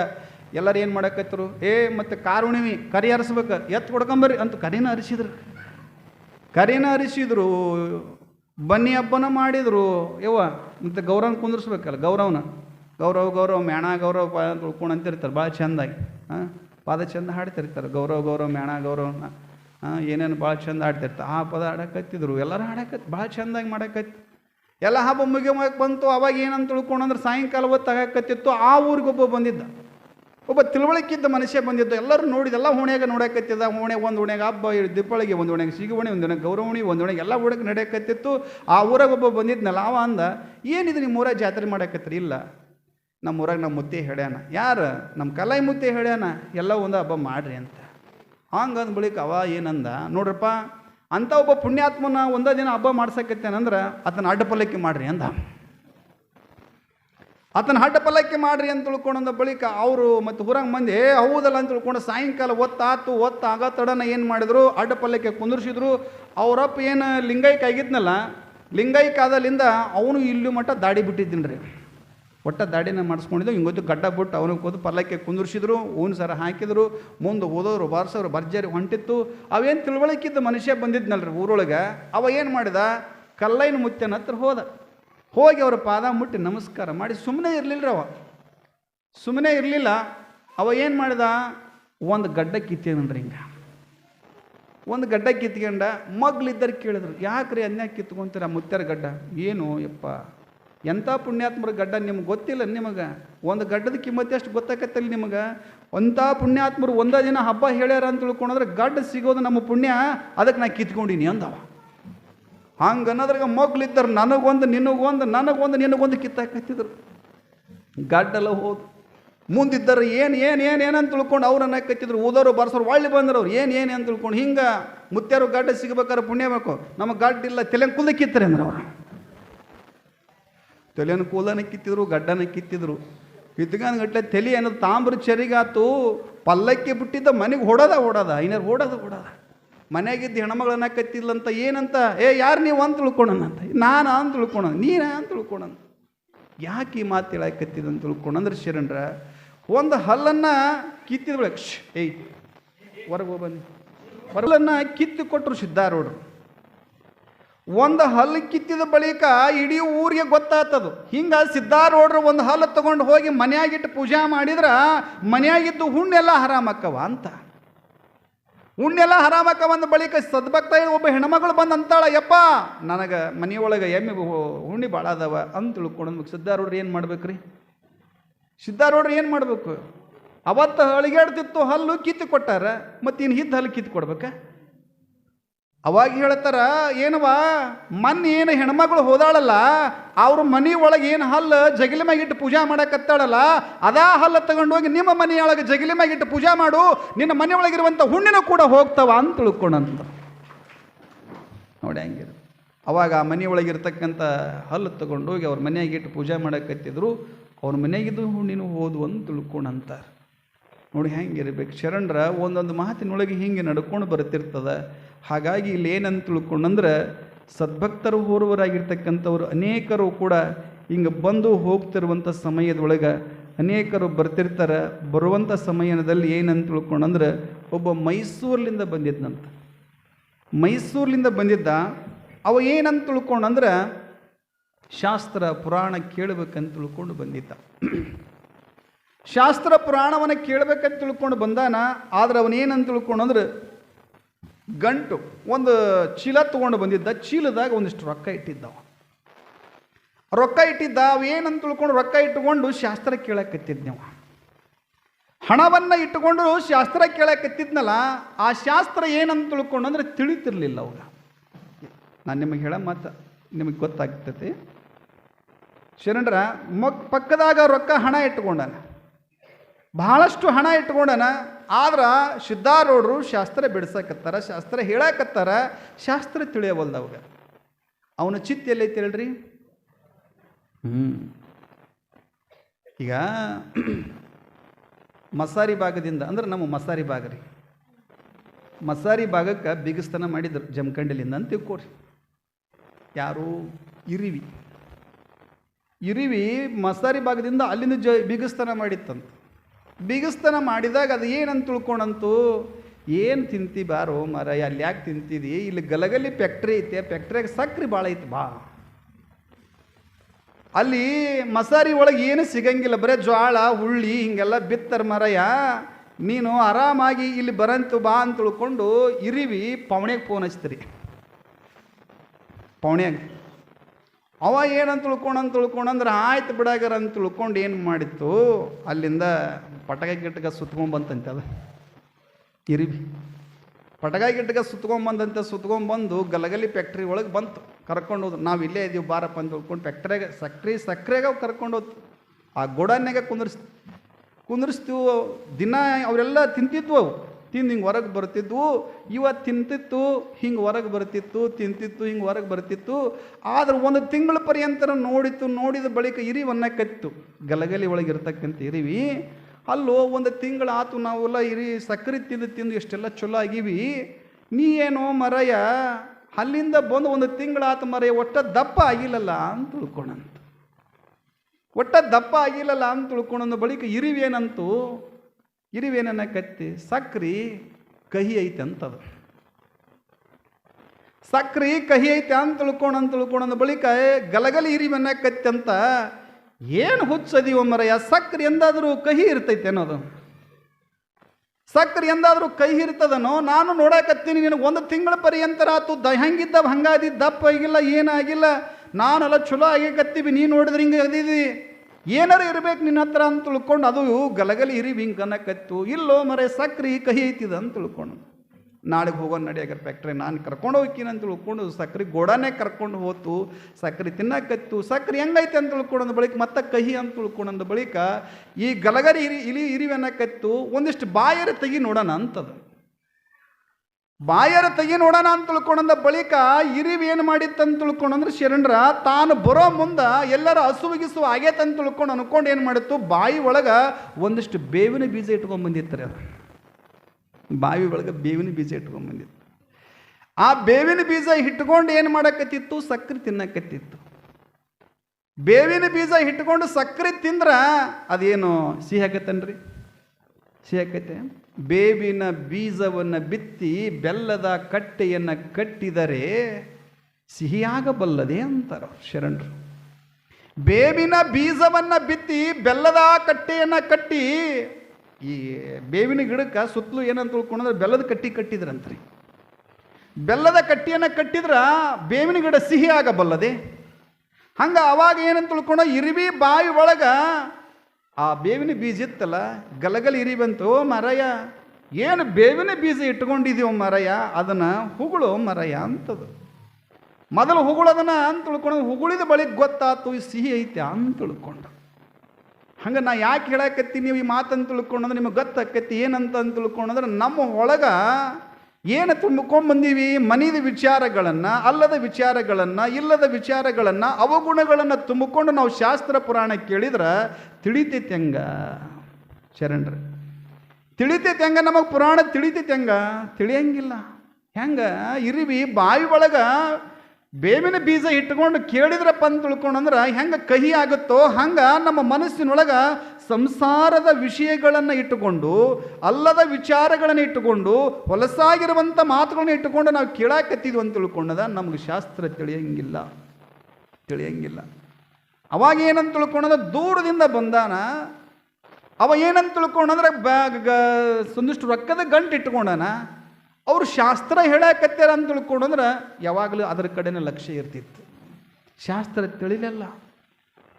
ಎಲ್ಲರೂ ಏನು ಮಾಡಾಕತ್ತರು ಏ ಮತ್ತು ಕಾರು ಉಣಿವಿ ಕರಿ ಹರಿಸ್ಬೇಕು ಎತ್ತು ಕೊಡ್ಕೊಂಬರ್ರಿ ಅಂತ ಕರಿನ ಹರಿಸಿದ್ರು. ಕರಿನ ಬನ್ನಿ ಹಬ್ಬನ ಮಾಡಿದರು, ಯವ್ವ, ಮತ್ತು ಗೌರವನ ಕುಂದಿರ್ಸ್ಬೇಕಲ್ಲ, ಗೌರವನ. ಗೌರವ ಗೌರವ ಮೇಣ ಗೌರವ, ಪಾ ಅಂತ ತಿಳ್ಕೊಂಡು ಅಂತಿರ್ತಾರೆ ಭಾಳ ಚೆಂದಾಗಿ. ಹಾಂ ಪದ ಚಂದ ಹಾಡ್ತಿರ್ತಾರೆ, ಗೌರವ ಗೌರವ ಮೇಣ ಗೌರವನ. ಹಾಂ ಏನೇನು ಭಾಳ ಚೆಂದ ಹಾಡ್ತಿರ್ತಾರೆ ಆ ಪದ ಹಾಡಕತ್ತಿದ್ರು, ಎಲ್ಲರೂ ಹಾಡಕತ್ತಿ ಭಾಳ ಚೆಂದಾಗಿ ಮಾಡಕತ್ತಿ. ಎಲ್ಲ ಹಬ್ಬ ಮುಗಿಯೋಕೆ ಬಂತು, ಅವಾಗ ಏನಂತ ತಿಳ್ಕೊಂಡಂದ್ರೆ ಸಾಯಂಕಾಲ ಹೊತ್ತು ಆಗಾಕತ್ತಿತ್ತು ಆ ಊರಿಗೊಬ್ಬ ಬಂದಿದ್ದ. ಒಬ್ಬ ತಿಳುವಳಿಕಿದ್ದ ಮನುಷ್ಯ ಬಂದಿದ್ದು, ಎಲ್ಲರೂ ನೋಡಿದ, ಎಲ್ಲ ಓಣ್ಯಾಗ ನೋಡಕತ್ತಿದ್ದ. ಹೋಣೆ ಒಂದು ಓಣ್ಯಾಗ ಹಬ್ಬ ಈ ದೀಪಾವಳಿಗೆ ಒಂದು ಓಣ್ಯಾಗ ಸಿಗಿ ಓಣಿ ಒಂದು ಹೋಣೆಗೆ, ಗೌರವಣಿ ಒಂದು ಹೋಣೆಗೆ, ಎಲ್ಲ ಊಡಕ್ಕೆ ನಡೆಯಕತ್ತಿತ್ತು. ಆ ಊರಾಗ ಒಬ್ಬ ಬಂದಿದ್ನಲ್ಲ, ಅವ ಅಂದ, ಏನಿದು ನಿಮ್ಮ ಊರಾಗ ಜಾತ್ರೆ ಮಾಡಕತ್ರಿ? ಇಲ್ಲ. ನಮ್ಮ ಊರಾಗ ನಮ್ಮ ಮುತ್ತೆ ಹೇಳ್ಯಾನ. ಯಾರು? ನಮ್ಮ ಕಲಾಯಿ ಮುತ್ತೆ ಹೇಳ್ಯಾನ. ಎಲ್ಲ ಒಂದು ಹಬ್ಬ ಮಾಡ್ರಿ ಅಂತ. ಹಂಗಂದ ಬಳಿಕ ಅವ ಏನಂದ, ನೋಡ್ರಪ್ಪ, ಅಂಥ ಒಬ್ಬ ಪುಣ್ಯಾತ್ಮನ ಒಂದೇ ದಿನ ಹಬ್ಬ ಮಾಡ್ಸಕತ್ತೇನಂದ್ರೆ ಅದನ್ನು ಅಡ್ಡಪಲ್ಲಕ್ಕಿ ಮಾಡ್ರಿ ಅಂದ. ಆತನ ಹಡ್ಡ ಪಲ್ಲಕ್ಕಿ ಮಾಡ್ರಿ ಅಂತ ತಿಳ್ಕೊಂಡ ಬಳಿಕ ಅವರು ಮತ್ತು ಊರಾಗ ಮಂದಿ, ಏ, ಹೌದಲ್ಲ ಅಂತ ತಿಳ್ಕೊಂಡು ಸಾಯಂಕಾಲ ಒತ್ತಾತು ಒತ್ತ ಆಗ ತಡನ ಏನು ಮಾಡಿದ್ರು? ಅಡ್ಡ ಪಲ್ಲಕ್ಕೆ ಕುಂದಿರ್ಸಿದ್ರು. ಅವರಪ್ಪ ಏನು ಲಿಂಗೈಕ್ ಆಗಿದ್ನಲ್ಲ, ಲಿಂಗೈಕ್ ಆದಲ್ಲಿಂದ ಅವನು ಇಲ್ಲಿ ಮಟ್ಟ ದಾಡಿ ಬಿಟ್ಟಿದ್ದೀನಿ ರೀ. ಒಟ್ಟ ದಾಡಿನ ಮಾಡಿಸ್ಕೊಂಡಿದ್ದು ಹಿಂಗೊತ್ತು ಗಡ್ಡ ಬಿಟ್ಟು ಅವನಿಗೆ ಕೂತು ಪಲ್ಲಕ್ಕೆ ಕುಂದಿರ್ಸಿದ್ರು ಹೂನ್ ಸರ ಹಾಕಿದ್ರು, ಮುಂದೆ ಓದೋರು ಬಾರಿಸೋರು ಭರ್ಜರಿ ಹೊಂಟಿತ್ತು. ಅವೇನು ತಿಳುವಳಿಕಿದ್ದ ಮನುಷ್ಯ ಬಂದಿದ್ನಲ್ರಿ ಊರೊಳಗೆ? ಅವ ಏನು ಮಾಡಿದ? ಕಲ್ಲೈನ ಮುತ್ತಿನ ಹತ್ರ ಹೋದ. ಹೋಗಿ ಅವರ ಪಾದ ಮುಟ್ಟಿ ನಮಸ್ಕಾರ ಮಾಡಿ ಸುಮ್ಮನೆ ಇರಲಿಲ್ಲ ಅವ. ಸುಮ್ಮನೆ ಇರಲಿಲ್ಲ, ಅವ ಏನು ಮಾಡಿದ? ಒಂದು ಗಡ್ಡ ಕಿತ್ಕೊಂಡ್ರಿ ಹಿಂಗೆ. ಒಂದು ಗಡ್ಡ ಕಿತ್ಕೊಂಡ ಮಗ್ಲಿದ್ದರು ಕೇಳಿದ್ರು, ಯಾಕ್ರಿ ಅನ್ಯಾಕ ಕಿತ್ಕೊಂತೀರ ಮುತ್ತರ ಗಡ್ಡ? ಏನು ಯಪ್ಪ ಎಂಥ ಪುಣ್ಯಾತ್ಮರ ಗಡ್ಡ ನಿಮ್ಗೆ ಗೊತ್ತಿಲ್ಲ ನಿಮಗೆ? ಒಂದು ಗಡ್ಡದ ಕಿಮ್ಮತ್ತೆ ಎಷ್ಟು ಗೊತ್ತಾಕತ್ತಲ್ಲ ನಿಮಗೆ? ಅಂಥ ಪುಣ್ಯಾತ್ಮರು ಒಂದೇ ದಿನ ಹಬ್ಬ ಹೇಳ್ಯಾರ ಅಂತ ತಿಳ್ಕೊಂಡ್ರೆ ಗಡ್ಡ ಸಿಗೋದು ನಮ್ಮ ಪುಣ್ಯ ಅದಕ್ಕೆ ನಾ ಕಿತ್ಕೊಂಡೀನಿ ಅಂದವ. ಹಂಗೆ ಅನ್ನೋದ್ರಾಗ ಮಗ್ಲಿದ್ದರು ನನಗೊಂದು, ನಿನಗೊಂದು ನನಗೊಂದು, ನಿನಗೊಂದು ಕಿತ್ತಾಕತ್ತಿದ್ರು ಗಡ್ಡಲ್ಲ ಹೋದು. ಮುಂದಿದ್ದರು ಏನು ಏನು ಏನು ಏನಂತ ತಿಳ್ಕೊಂಡು ಅವ್ರನ್ನ ಕತ್ತಿದ್ರು ಊದೋರು ಬರ್ಸೋರು ಒಳ್ಳೆ ಬಂದ್ರು ಅವ್ರು. ಏನು ಏನು ಅಂತ ತಿಳ್ಕೊಂಡು ಹಿಂಗೆ ಮುತ್ಯಾರು ಗಡ್ಡ ಸಿಗ್ಬೇಕಾದ್ರೆ ಪುಣ್ಯ ಬೇಕು. ನಮಗೆ ಗಡ್ಡಿಲ್ಲ ಇಲ್ಲ ತಲೆ ಕುಲ್ದ ಕಿತ್ತರೆ ಅಂದ್ರೆ ಅವರು. ತಲೆನ ಕೂಲನ ಕಿತ್ತಿದ್ರು, ಗಡ್ಡನ ಕಿತ್ತಿದ್ರು. ಕಿತ್ಕೊಂಡು ಗಟ್ಲೆ ತಲೆ ಅನ್ನೋದು ತಾಮ್ರ ಚರಿಗಾತು. ಪಲ್ಲಕ್ಕಿ ಬಿಟ್ಟಿದ್ದ ಮನೆಗೆ ಹೊಡೋದ ಹೊಡೋದ. ಐನಾರು ಓಡೋದ ಓಡೋದ ಮನೆಯಾಗಿದ್ದ ಹೆಣ್ಮಗಳನ್ನ ಕತ್ತಿದ್ಲಂತ ಏನಂತ? ಏ, ಯಾರು ನೀವು ಅಂತ ತಿಳ್ಕೊಳನಂತ ನಾನು ಅಂತ ತಿಳ್ಕೊಳ ನೀನ ಅಂತ ತಿಳ್ಕೊಣ ಯಾಕೆ ಈ ಮಾತು ಹೇಳಕತ್ತಿದ ಅಂತ ತಿಳ್ಕೊಂಡಂದ್ರೆ ಶರಣರ, ಒಂದು ಹಲ್ಲನ್ನು ಕಿತ್ತಿದ ಏಯ್, ಹೊರಗೆ ಹೋಗ್ಬನ್ನಿ ಹೊರಲನ್ನು ಕಿತ್ತು ಕೊಟ್ಟರು ಸಿದ್ಧಾರೂಢರು. ಒಂದು ಹಲ್ಲು ಕಿತ್ತಿದ ಬಳಿಕ ಇಡೀ ಊರಿಗೆ ಗೊತ್ತಾಗ್ತದು ಹಿಂಗೆ ಸಿದ್ಧಾರೂಢರು ಒಂದು ಹಲ್ಲು ತಗೊಂಡು ಹೋಗಿ ಮನೆಯಾಗಿಟ್ಟು ಪೂಜೆ ಮಾಡಿದ್ರೆ ಮನೆಯಾಗಿದ್ದು ಹುಣ್ಣೆಲ್ಲ ಹರಾಮಕ್ಕವ ಅಂತ. ಹುಣ್ಣೆಲ್ಲ ಹರಾಮಕ್ಕ ಬಂದ ಬಳಿಕ ಸದ್ಭಕ್ತ ಒಬ್ಬ ಹೆಣ್ಮಗಳು ಬಂದು ಅಂತಾಳ, ಯಪ್ಪ, ನನಗೆ ಮನೆಯೊಳಗೆ ಎಮ್ಮೆ ಉಣ್ಣಿ ಭಾಳ ಅದಾವ ಅಂತ ತಿಳ್ಕೊಂಡು ಸಿದ್ಧಾರೂಢರು ಏನು ಮಾಡ್ಬೇಕ್ರಿ? ಸಿದ್ಧಾರೂಢರು ಏನು ಮಾಡಬೇಕು? ಅವತ್ತು ಅಳಿಗಾಡ್ತಿತ್ತು ಹಲ್ಲು ಕಿತ್ತು ಕೊಟ್ಟಾರ ಮತ್ತು ಇನ್ನು ಹಿದ್ದು ಹಲ್ಲು ಕಿತ್ತು ಕೊಡ್ಬೇಕಾ? ಅವಾಗ ಹೇಳ್ತಾರ ಏನವಾ ಮೊನ್ನೆ ಏನು ಹೆಣ್ಮಗಳು ಹೋದಾಳಲ್ಲ, ಅವ್ರ ಮನೆ ಒಳಗೆ ಏನು ಹಲ್ಲು ಜಗಲಿ ಮ್ಯಾಗಿಟ್ಟು ಪೂಜಾ ಮಾಡಕತ್ತಾಳಲ್ಲ, ಅದಾ ಹಲ್ಲು ತಗೊಂಡೋಗಿ ನಿಮ್ಮ ಮನೆಯೊಳಗೆ ಜಗಲಿ ಮ್ಯಾಗಿಟ್ಟು ಪೂಜಾ ಮಾಡು, ನಿನ್ನ ಮನೆಯೊಳಗಿರುವಂಥ ಹುಣ್ಣಿನೂ ಕೂಡ ಹೋಗ್ತಾವ ಅಂತ ತಿಳ್ಕೊಂಡಂತ. ನೋಡಿ ಹಂಗಿರು. ಅವಾಗ ಆ ಮನೆಯೊಳಗಿರ್ತಕ್ಕಂಥ ಹಲ್ಲು ತಗೊಂಡೋಗಿ ಅವ್ರ ಮನೆಯಾಗಿಟ್ಟು ಪೂಜಾ ಮಾಡಕತ್ತಿದ್ರು, ಅವ್ರ ಮನೆಯಾಗಿದ್ದು ಹುಣ್ಣಿನ ಹೋದು ಅಂತ ತಿಳ್ಕೊಂಡಂತಾರೆ ನೋಡಿ ಹೆಂಗಿರ್ಬೇಕು, ಶರಣರ ಒಂದೊಂದು ಮಾತಿನೊಳಗೆ ಹಿಂಗೆ ನಡ್ಕೊಂಡು ಬರ್ತಿರ್ತದ. ಹಾಗಾಗಿ ಇಲ್ಲಿ ಏನಂತ ತಿಳ್ಕೊಂಡಂದ್ರೆ ಸದ್ಭಕ್ತರು ಹೋರುವರಾಗಿರ್ತಕ್ಕಂಥವ್ರು ಅನೇಕರು ಕೂಡ ಹಿಂಗೆ ಬಂದು ಹೋಗ್ತಿರುವಂಥ ಸಮಯದೊಳಗೆ ಅನೇಕರು ಬರ್ತಿರ್ತಾರೆ. ಬರುವಂಥ ಸಮಯದಲ್ಲಿ ಏನಂತ ತಿಳ್ಕೊಂಡಂದ್ರೆ ಒಬ್ಬ ಮೈಸೂರಿನಿಂದ ಬಂದಿದ್ದಂತ ಮೈಸೂರಿನಿಂದ ಬಂದಿದ್ದ, ಅವ ಏನಂತ ತಿಳ್ಕೊಂಡಂದ್ರೆ ಶಾಸ್ತ್ರ, ಪುರಾಣ ಕೇಳಬೇಕಂತ ತಿಳ್ಕೊಂಡು ಬಂದಿದ್ದ. ಶಾಸ್ತ್ರ, ಪುರಾಣವನ್ನು ಕೇಳಬೇಕಂತ ತಿಳ್ಕೊಂಡು ಬಂದಾನ, ಆದ್ರೆ ಅವನೇನಂತ ತಿಳ್ಕೊಂಡು ಅಂದ್ರೆ ಗಂಟು, ಒಂದು ಚೀಲ ತೊಗೊಂಡು ಬಂದಿದ್ದ, ಚೀಲದಾಗ ಒಂದಿಷ್ಟು ರೊಕ್ಕ ಇಟ್ಟಿದ್ದವ. ರೊಕ್ಕ ಇಟ್ಟಿದ್ದ ಏನಂತ ತಿಳ್ಕೊಂಡು ರೊಕ್ಕ ಇಟ್ಟುಕೊಂಡು ಶಾಸ್ತ್ರ ಕೇಳಕತ್ತಿದ್ನವ. ಹಣವನ್ನು ಇಟ್ಟುಕೊಂಡು ಶಾಸ್ತ್ರ ಕೇಳಕತ್ತಿದ್ನಲ್ಲ, ಆ ಶಾಸ್ತ್ರ ಏನಂತ ತಿಳ್ಕೊಂಡು ಅಂದ್ರೆ ತಿಳಿತಿರ್ಲಿಲ್ಲ ಅವಾಗ. ನಾನು ನಿಮಗೆ ಹೇಳ ಮಾತು ನಿಮಗೆ ಗೊತ್ತಾಗ್ತೈತಿ. ಶರಣರ, ಮಕ್ ಪಕ್ಕದಾಗ ರೊಕ್ಕ ಹಣ ಇಟ್ಕೊಂಡನ ಬಹಳಷ್ಟು ಹಣ ಇಟ್ಕೊಂಡನ ಆದ್ರೆ ಸಿದ್ಧಾರೂಢರು ಶಾಸ್ತ್ರ ಬಿಡ್ಸಕತ್ತಾರ, ಶಾಸ್ತ್ರ ಹೇಳಕತ್ತಾರ, ಶಾಸ್ತ್ರ ತಿಳಿಯವಲ್ದ ಅವಾಗ ಅವನ ಚಿತ್ತ ಎಲ್ಲೈತಿ ಹೇಳ್ರಿ? ಹ್ಞೂ ಈಗ ಮಸಾರಿ ಭಾಗದಿಂದ, ಅಂದ್ರೆ ನಮ್ಮ ಮಸಾರಿ ಭಾಗ ರೀ. ಮಸಾರಿ ಭಾಗಕ್ಕೆ ಬಿಗಿಸ್ತನ ಮಾಡಿದ್ರು ಜಮಖಂಡಿಲಿಂದ ಅಂತ ತಿಳ್ಕೊರಿ ಯಾರು? ಇರಿವಿ. ಇರಿವಿ ಮಸಾರಿ ಭಾಗದಿಂದ ಅಲ್ಲಿಂದ ಜ, ಬಿಗಿಸ್ತನ ಮಾಡಿತ್ತಂತ. ಬಿಗಿಸ್ತನ ಮಾಡಿದಾಗ ಅದು ಏನಂತ ತಿಳ್ಕೊಂಡಂತು? ಏನು ತಿಂತಿ ಬಾರೋ ಮರ ಅಲ್ಲಿ ಯಾಕೆ ತಿಂತಿದಿ? ಇಲ್ಲಿ ಗಲಗಲ್ಲಿ ಫ್ಯಾಕ್ಟ್ರಿ ಐತೆ, ಫ್ಯಾಕ್ಟ್ರಿಯಾಗ ಸಕ್ರೆ ಭಾಳ ಐತೆ ಬಾ. ಅಲ್ಲಿ ಮಸಾರಿ ಒಳಗೆ ಏನು ಸಿಗಂಗಿಲ್ಲ, ಬರೇ ಜ್ವಾಳ, ಹುಳ್ಳಿ, ಹಿಂಗೆಲ್ಲ ಬಿತ್ತರ ಮರಯ. ನೀನು ಆರಾಮಾಗಿ ಇಲ್ಲಿ ಬರಂತು ಬಾ ಅಂತ ತಿಳ್ಕೊಂಡು ಇರಿವಿ ಪವಣೆಗೆ ಫೋನ್ ಹಚ್ತೀರಿ. ಪವಣ್ಯಾಗ. ಅವ ಏನಂತ ತಿಳ್ಕೊಂಡಂತ ತಿಳ್ಕೊಂಡಂದ್ರೆ ಆಯ್ತು ಬಿಡಾಗರ ಅಂತ ತಿಳ್ಕೊಂಡು ಏನು ಮಾಡಿತ್ತು? ಅಲ್ಲಿಂದ ಪಟಕ ಗಿಟ್ಟಗ ಸುತ್ಕೊಂಬಂತಂತೆ ಅದು. ಇರಿಬಿ ಪಟಕ ಗಿಟ್ಟಗ ಸುತ್ಕೊಂಬಂದಂತೆ ಸುತ್ಕೊಂಬಂದು ಗಲಗಲಿ ಫ್ಯಾಕ್ಟ್ರಿ ಒಳಗೆ ಬಂತು. ಕರ್ಕೊಂಡು ಹೋದ್ರು. ನಾವು ಇಲ್ಲೇ ಇದೀವಿ ಬಾರಪ್ಪ ಅಂತ ತಿಳ್ಕೊಂಡು ಫ್ಯಾಕ್ಟ್ರಿಯಾಗ ಸಕ್ರೆ ಸಕ್ಕರೆಗೆ ಕರ್ಕೊಂಡು ಹೋತು ಆ ಗೋಡನ್ಯಾಗ ಕುಂದ್ರಿಸ್ ಕುಂದ್ರಿಸ್ತೀವು ದಿನ ಅವರೆಲ್ಲ ತಿಂತಿದ್ವು ಅವು. ತಿಂದು ಹಿಂಗೆ ಹೊರಗೆ ಬರ್ತಿದ್ವು ಇವತ್ತು ತಿಂತಿತ್ತು, ಹಿಂಗೆ ಹೊರಗೆ ಬರ್ತಿತ್ತು, ತಿಂತಿತ್ತು, ಹಿಂಗೆ ಹೊರಗೆ ಬರ್ತಿತ್ತು. ಆದ್ರೆ ಒಂದು ತಿಂಗಳ ಪರ್ಯಂತ ನೋಡಿತ್ತು, ನೋಡಿದ ಬಳಿಕ ಇರಿವನ್ನ ಕತ್ತು ಗಲಗಲಿ ಒಳಗೆ ಇರ್ತಕ್ಕಂಥ ಇರಿವಿ. ಅಲ್ಲೋ, ಒಂದು ತಿಂಗಳು ಆತು ನಾವೆಲ್ಲ ಇರಿ ಸಕ್ಕರೆ ತಿಂದು ತಿಂದು ಎಷ್ಟೆಲ್ಲ ಚಲೋ ಆಗಿವಿ. ನೀ ಏನೋ ಮರಯ, ಅಲ್ಲಿಂದ ಬಂದು ಒಂದು ತಿಂಗಳಾತು ಮರೆಯ, ಒಟ್ಟ ದಪ್ಪ ಆಗಿಲ್ಲಲ್ಲ ಅಂತ ತಿಳ್ಕೊಂಡಂತ. ಒಟ್ಟ ದಪ್ಪ ಆಗಿಲ್ಲಲ್ಲ ಅಂತ ತಿಳ್ಕೊಳಂದ ಬಳಿಕ ಇರಿವೇನಂತು ಇರಿವೇನನ್ನ ಕತ್ತಿ ಸಕ್ರಿ ಕಹಿ ಐತೆ ಅಂತದು. ಸಕ್ರಿ ಕಹಿ ಐತೆ ಅಂತ ತಿಳ್ಕೊಂಡು ಅಂತ ತಿಳ್ಕೊಂಡ ಬಳಿಕ ಗಲಗಲಿ ಇರಿವನ್ನ ಕತ್ತಿ ಅಂತ ಏನು ಹುಚ್ಚದೀವ ಮರಯ ಸಕ್ರಿ ಎಂದಾದರೂ ಕಹಿ ಇರ್ತೈತೆ ಅನ್ನೋದು. ಸಕ್ರಿ ಎಂದಾದರೂ ಕಹಿ ಇರ್ತದನೋ, ನಾನು ನೋಡಕತ್ತೀನಿ ನಿನಗೆ ಒಂದು ತಿಂಗಳ ಪರ್ಯಂತರ ಆತು, ದ ಹೆಂಗಿದ್ದ ಹಂಗಾದಿ, ದಪ್ಪ ಆಗಿಲ್ಲ, ಏನಾಗಿಲ್ಲ, ನಾನೆಲ್ಲ ಚಲೋ ಆಗಕತ್ತೀವಿ ನೀ ನೋಡಿದ್ರೆ ಹಿಂಗೆ ಅದಿದಿ ಏನಾರು ಇರಬೇಕು ನಿನ್ನ ಹತ್ರ ಅಂತ ತಿಳ್ಕೊಂಡು ಅದು ಗಲಗಲಿ ಇರಿ ವಿಂಕನ ಕತ್ತು. ಇಲ್ಲೋ ಮರೆ ಸಕ್ರಿ ಕಹಿ ಐತಿದ ಅಂತ ತಿಳ್ಕೊಂಡು. ನಾಳೆಗೆ ಹೋಗೋ ನಡಿಯಾಗರ ಫ್ಯಾಕ್ಟ್ರಿ ನಾನು ಕರ್ಕೊಂಡು ಹೋಗ್ತೀನಿ ಅಂತ ತಿಳ್ಕೊಂಡು ಸಕ್ರೆ ಗೋಡಾನೇ ಕರ್ಕೊಂಡು ಹೋತು. ಸಕ್ರೆ ತಿನ್ನಕತ್ತು ಸಕ್ರೆ ಹೆಂಗೈತೆ ಅಂತ ತಿಳ್ಕೊಂಡ ಬಳಿಕ ಮತ್ತೆ ಕಹಿ ಅಂತ ತಿಳ್ಕೊಂಡ ಬಳಿಕ ಈ ಗಲಗರಿ ಇರಿ ಇಲಿ ಇರಿವೆನ್ನಕತ್ತು ಒಂದಿಷ್ಟು ಬಾಯರ ತೆಗಿ ನೋಡೋಣ ಅಂತದು. ಬಾಯರ ತೆಗಿ ನೋಡೋಣ ಅಂತ ತಿಳ್ಕೊಂಡಂದ ಬಳಿಕ ಇರಿವ್ ಏನು ಮಾಡಿತ್ತಂತ ತಿಳ್ಕೊಂಡಂದ್ರೆ ಶರಣರ, ತಾನು ಬರೋ ಮುಂದೆ ಎಲ್ಲರ ಹಸುವಿಗಿಸು ಆಗೇತಂತ ತಿಳ್ಕೊಂಡು ಅನ್ಕೊಂಡು ಏನು ಮಾಡಿತ್ತು? ಬಾಯಿ ಒಳಗೆ ಒಂದಿಷ್ಟು ಬೇವಿನ ಬೀಜ ಇಟ್ಕೊಂಡ್ ಬಂದಿತ್ತು ರೀ ಅದು ಬಾವಿ ಒಳಗೆ ಬೇವಿನ ಬೀಜ ಇಟ್ಕೊಂಡ್ ಬಂದಿತ್ತು. ಆ ಬೇವಿನ ಬೀಜ ಇಟ್ಕೊಂಡು ಏನು ಮಾಡಕತ್ತಿತ್ತು? ಸಕ್ಕರೆ ತಿನ್ನಕತ್ತಿತ್ತು. ಬೇವಿನ ಬೀಜ ಇಟ್ಕೊಂಡು ಸಕ್ಕರೆ ತಿಂದ್ರೆ ಅದೇನು ಸಿಹಿ ಹಾಕತ್ತನ್ರಿ ಸಿಹಿ ಆಕೈತೆ? ಬೇವಿನ ಬೀಜವನ್ನು ಬಿತ್ತಿ ಬೆಲ್ಲದ ಕಟ್ಟೆಯನ್ನು ಕಟ್ಟಿದರೆ ಸಿಹಿಯಾಗಬಲ್ಲದೆ ಅಂತಾರ ಶರಣರು. ಬೇವಿನ ಬೀಜವನ್ನು ಬಿತ್ತಿ ಬೆಲ್ಲದ ಕಟ್ಟೆಯನ್ನು ಕಟ್ಟಿ, ಈ ಬೇವಿನ ಗಿಡಕ್ಕೆ ಸುತ್ತಲೂ ಏನಂತ ತಿಳ್ಕೊಂಡ್ರೆ ಬೆಲ್ಲದ ಕಟ್ಟಿ ಕಟ್ಟಿದ್ರಂತರಿ. ಬೆಲ್ಲದ ಕಟ್ಟಿಯನ್ನು ಕಟ್ಟಿದ್ರೆ ಬೇವಿನ ಗಿಡ ಸಿಹಿ ಆಗಬಲ್ಲದೆ ಹಂಗೆ ಅವಾಗ ಏನಂತ ತಿಳ್ಕೊಂಡು ಇರಿವಿ ಬಾಯಿ ಒಳಗ ಆ ಬೇವಿನ ಬೀಜ ಇತ್ತಲ್ಲ, ಗಲಗಲ ಇರಿ ಬಂತು ಮರಯ, ಏನು ಬೇವಿನ ಬೀಜ ಇಟ್ಕೊಂಡಿದೀವ ಮರಯ, ಅದನ್ನು ಹುಗುಳು ಮರಯ ಅಂತದು. ಮೊದಲು ಹುಗುಳದನ್ನ ಅಂತ ತಿಳ್ಕೊಂಡು ಹುಗುಳಿದ ಬಳಿಕ ಗೊತ್ತಾತು, ಈ ಸಿಹಿ ಐತೆ ಅಂತ ತಿಳ್ಕೊಂಡು. ಹಂಗೆ ನಾ ಯಾಕೆ ಹೇಳಕತ್ತೀನಿ ನೀವು ಈ ಮಾತನ್ನು ಅಂದ್ರೆ ನಿಮಗೆ ಗೊತ್ತಾಕತ್ತಿ, ಏನಂತ ಅಂದ್ರೆ ನಮ್ಮ ಒಳಗ ಏನು ತುಂಬಿಕೊಂಡ್ಬಂದೀವಿ ಮನಿದ ವಿಚಾರಗಳನ್ನು, ಅಲ್ಲದ ವಿಚಾರಗಳನ್ನು, ಇಲ್ಲದ ವಿಚಾರಗಳನ್ನು ಅವಗುಣಗಳನ್ನು ತುಂಬಿಕೊಂಡು ನಾವು ಶಾಸ್ತ್ರ ಪುರಾಣ ಕೇಳಿದ್ರೆ ತಿಳಿತೈತೆ ಹೆಂಗ? ಶರಣರು, ತಿಳಿತೈತೆ ಹೆಂಗ? ನಮಗೆ ಪುರಾಣ ತಿಳಿತೈತೆ ಹೆಂಗ? ತಿಳಿಯಂಗಿಲ್ಲ. ಹೆಂಗ? ಇರಿವಿ ಬಾಯಿ ಒಳಗೆ ಬೇವಿನ ಬೀಜ ಇಟ್ಕೊಂಡು ಕೇಳಿದ್ರಪ್ಪ ಅಂತ ತಿಳ್ಕೊಂಡಂದ್ರೆ ಹೆಂಗೆ ಕಹಿ ಆಗುತ್ತೋ, ಹಂಗೆ ನಮ್ಮ ಮನಸ್ಸಿನೊಳಗ ಸಂಸಾರದ ವಿಷಯಗಳನ್ನು ಇಟ್ಟುಕೊಂಡು, ಅಲ್ಲದ ವಿಚಾರಗಳನ್ನು ಇಟ್ಟುಕೊಂಡು ಹೊಲಸಾಗಿರುವಂಥ ಮಾತುಗಳನ್ನ ಇಟ್ಟುಕೊಂಡು ನಾವು ಕೇಳಾಕತ್ತಿದ್ವಿ ಅಂತ ತಿಳ್ಕೊಂಡದ ನಮಗೆ ಶಾಸ್ತ್ರ ತಿಳಿಯಂಗಿಲ್ಲ. ತಿಳಿಯಂಗಿಲ್ಲ. ಅವಾಗ ಏನಂತ ತಿಳ್ಕೊಂಡದ? ದೂರದಿಂದ ಬಂದಾನ. ಅವ ಏನಂತ ತಿಳ್ಕೊಂಡಂದ್ರೆ ಬ್ಯಾಗ್ ಒಂದಿಷ್ಟು ರೊಕ್ಕದ ಗಂಟು ಇಟ್ಕೊಂಡಾನ ಅವ್ರು ಶಾಸ್ತ್ರ ಹೇಳಾಕತ್ಯಾರ ಅಂತ ತಿಳ್ಕೊಂಡಂದ್ರೆ ಯಾವಾಗಲೂ ಅದರ ಕಡೆನೇ ಲಕ್ಷ್ಯ ಇರ್ತಿತ್ತು. ಶಾಸ್ತ್ರ ತಿಳಿಲಿಲ್ಲ.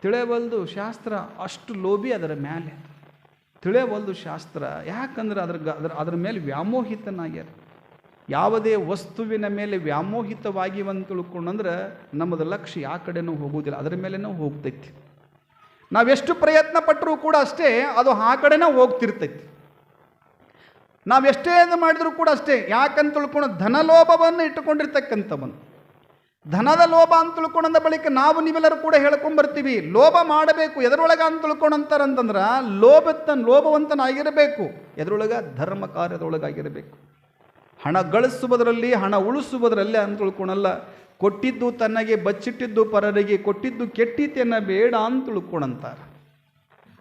ತಿಳಿಯಬಲ್ದು ಶಾಸ್ತ್ರ ಅಷ್ಟು ಲೋಭಿ ಅದರ ಮೇಲೆ ತಿಳಿಯಬಲ್ದು ಶಾಸ್ತ್ರ ಯಾಕಂದ್ರೆ ಅದ್ರ ಅದ್ರ ಅದ್ರ ಮೇಲೆ ವ್ಯಾಮೋಹಿತನಾಗ್ಯಾರ. ಯಾವುದೇ ವಸ್ತುವಿನ ಮೇಲೆ ವ್ಯಾಮೋಹಿತವಾಗಿ ಅಂತ ತಿಳ್ಕೊಂಡಂದ್ರೆ ನಮ್ಮದು ಲಕ್ಷ್ಯ ಯಾವ ಕಡೆನೂ ಹೋಗುವುದಿಲ್ಲ, ಅದರ ಮೇಲೆನೂ ಹೋಗ್ತೈತಿ. ನಾವೆಷ್ಟು ಪ್ರಯತ್ನ ಪಟ್ಟರೂ ಕೂಡ ಅಷ್ಟೇ ಅದು ಆ ಕಡೆನೇ ಹೋಗ್ತಿರ್ತೈತಿ. ನಾವೆಷ್ಟೇ ಇದು ಮಾಡಿದರೂ ಕೂಡ ಅಷ್ಟೇ, ಯಾಕಂತ ತಿಳ್ಕೊಂಡು ಧನಲೋಭವನ್ನು ಇಟ್ಟುಕೊಂಡಿರ್ತಕ್ಕಂಥವನು. ಧನದ ಲೋಭ ಅಂತ ತಿಳ್ಕೊಂಡಂದ ಬಳಿಕ ನಾವು ನೀವೆಲ್ಲರೂ ಕೂಡ ಹೇಳ್ಕೊಂಬರ್ತೀವಿ. ಲೋಭ ಮಾಡಬೇಕು, ಎದರೊಳಗ ಅಂತ ತಿಳ್ಕೊಂಡಂತಾರಂತಂದ್ರೆ ಲೋಭತ್ತ ಲೋಭವಂತನಾಗಿರಬೇಕು, ಎದರೊಳಗ ಧರ್ಮ ಕಾರ್ಯದೊಳಗಾಗಿರಬೇಕು. ಹಣ ಗಳಿಸುವುದರಲ್ಲಿ, ಹಣ ಉಳಿಸುವುದರಲ್ಲಿ ಅಂತ ತಿಳ್ಕೊಳಲ್ಲ. ಕೊಟ್ಟಿದ್ದು ತನಗೆ, ಬಚ್ಚಿಟ್ಟಿದ್ದು ಪರರಿಗೆ, ಕೊಟ್ಟಿದ್ದು ಕೆಟ್ಟಿತೆನ್ನ ಬೇಡ ಅಂತ ತಿಳ್ಕೊಂಡಂತಾರೆ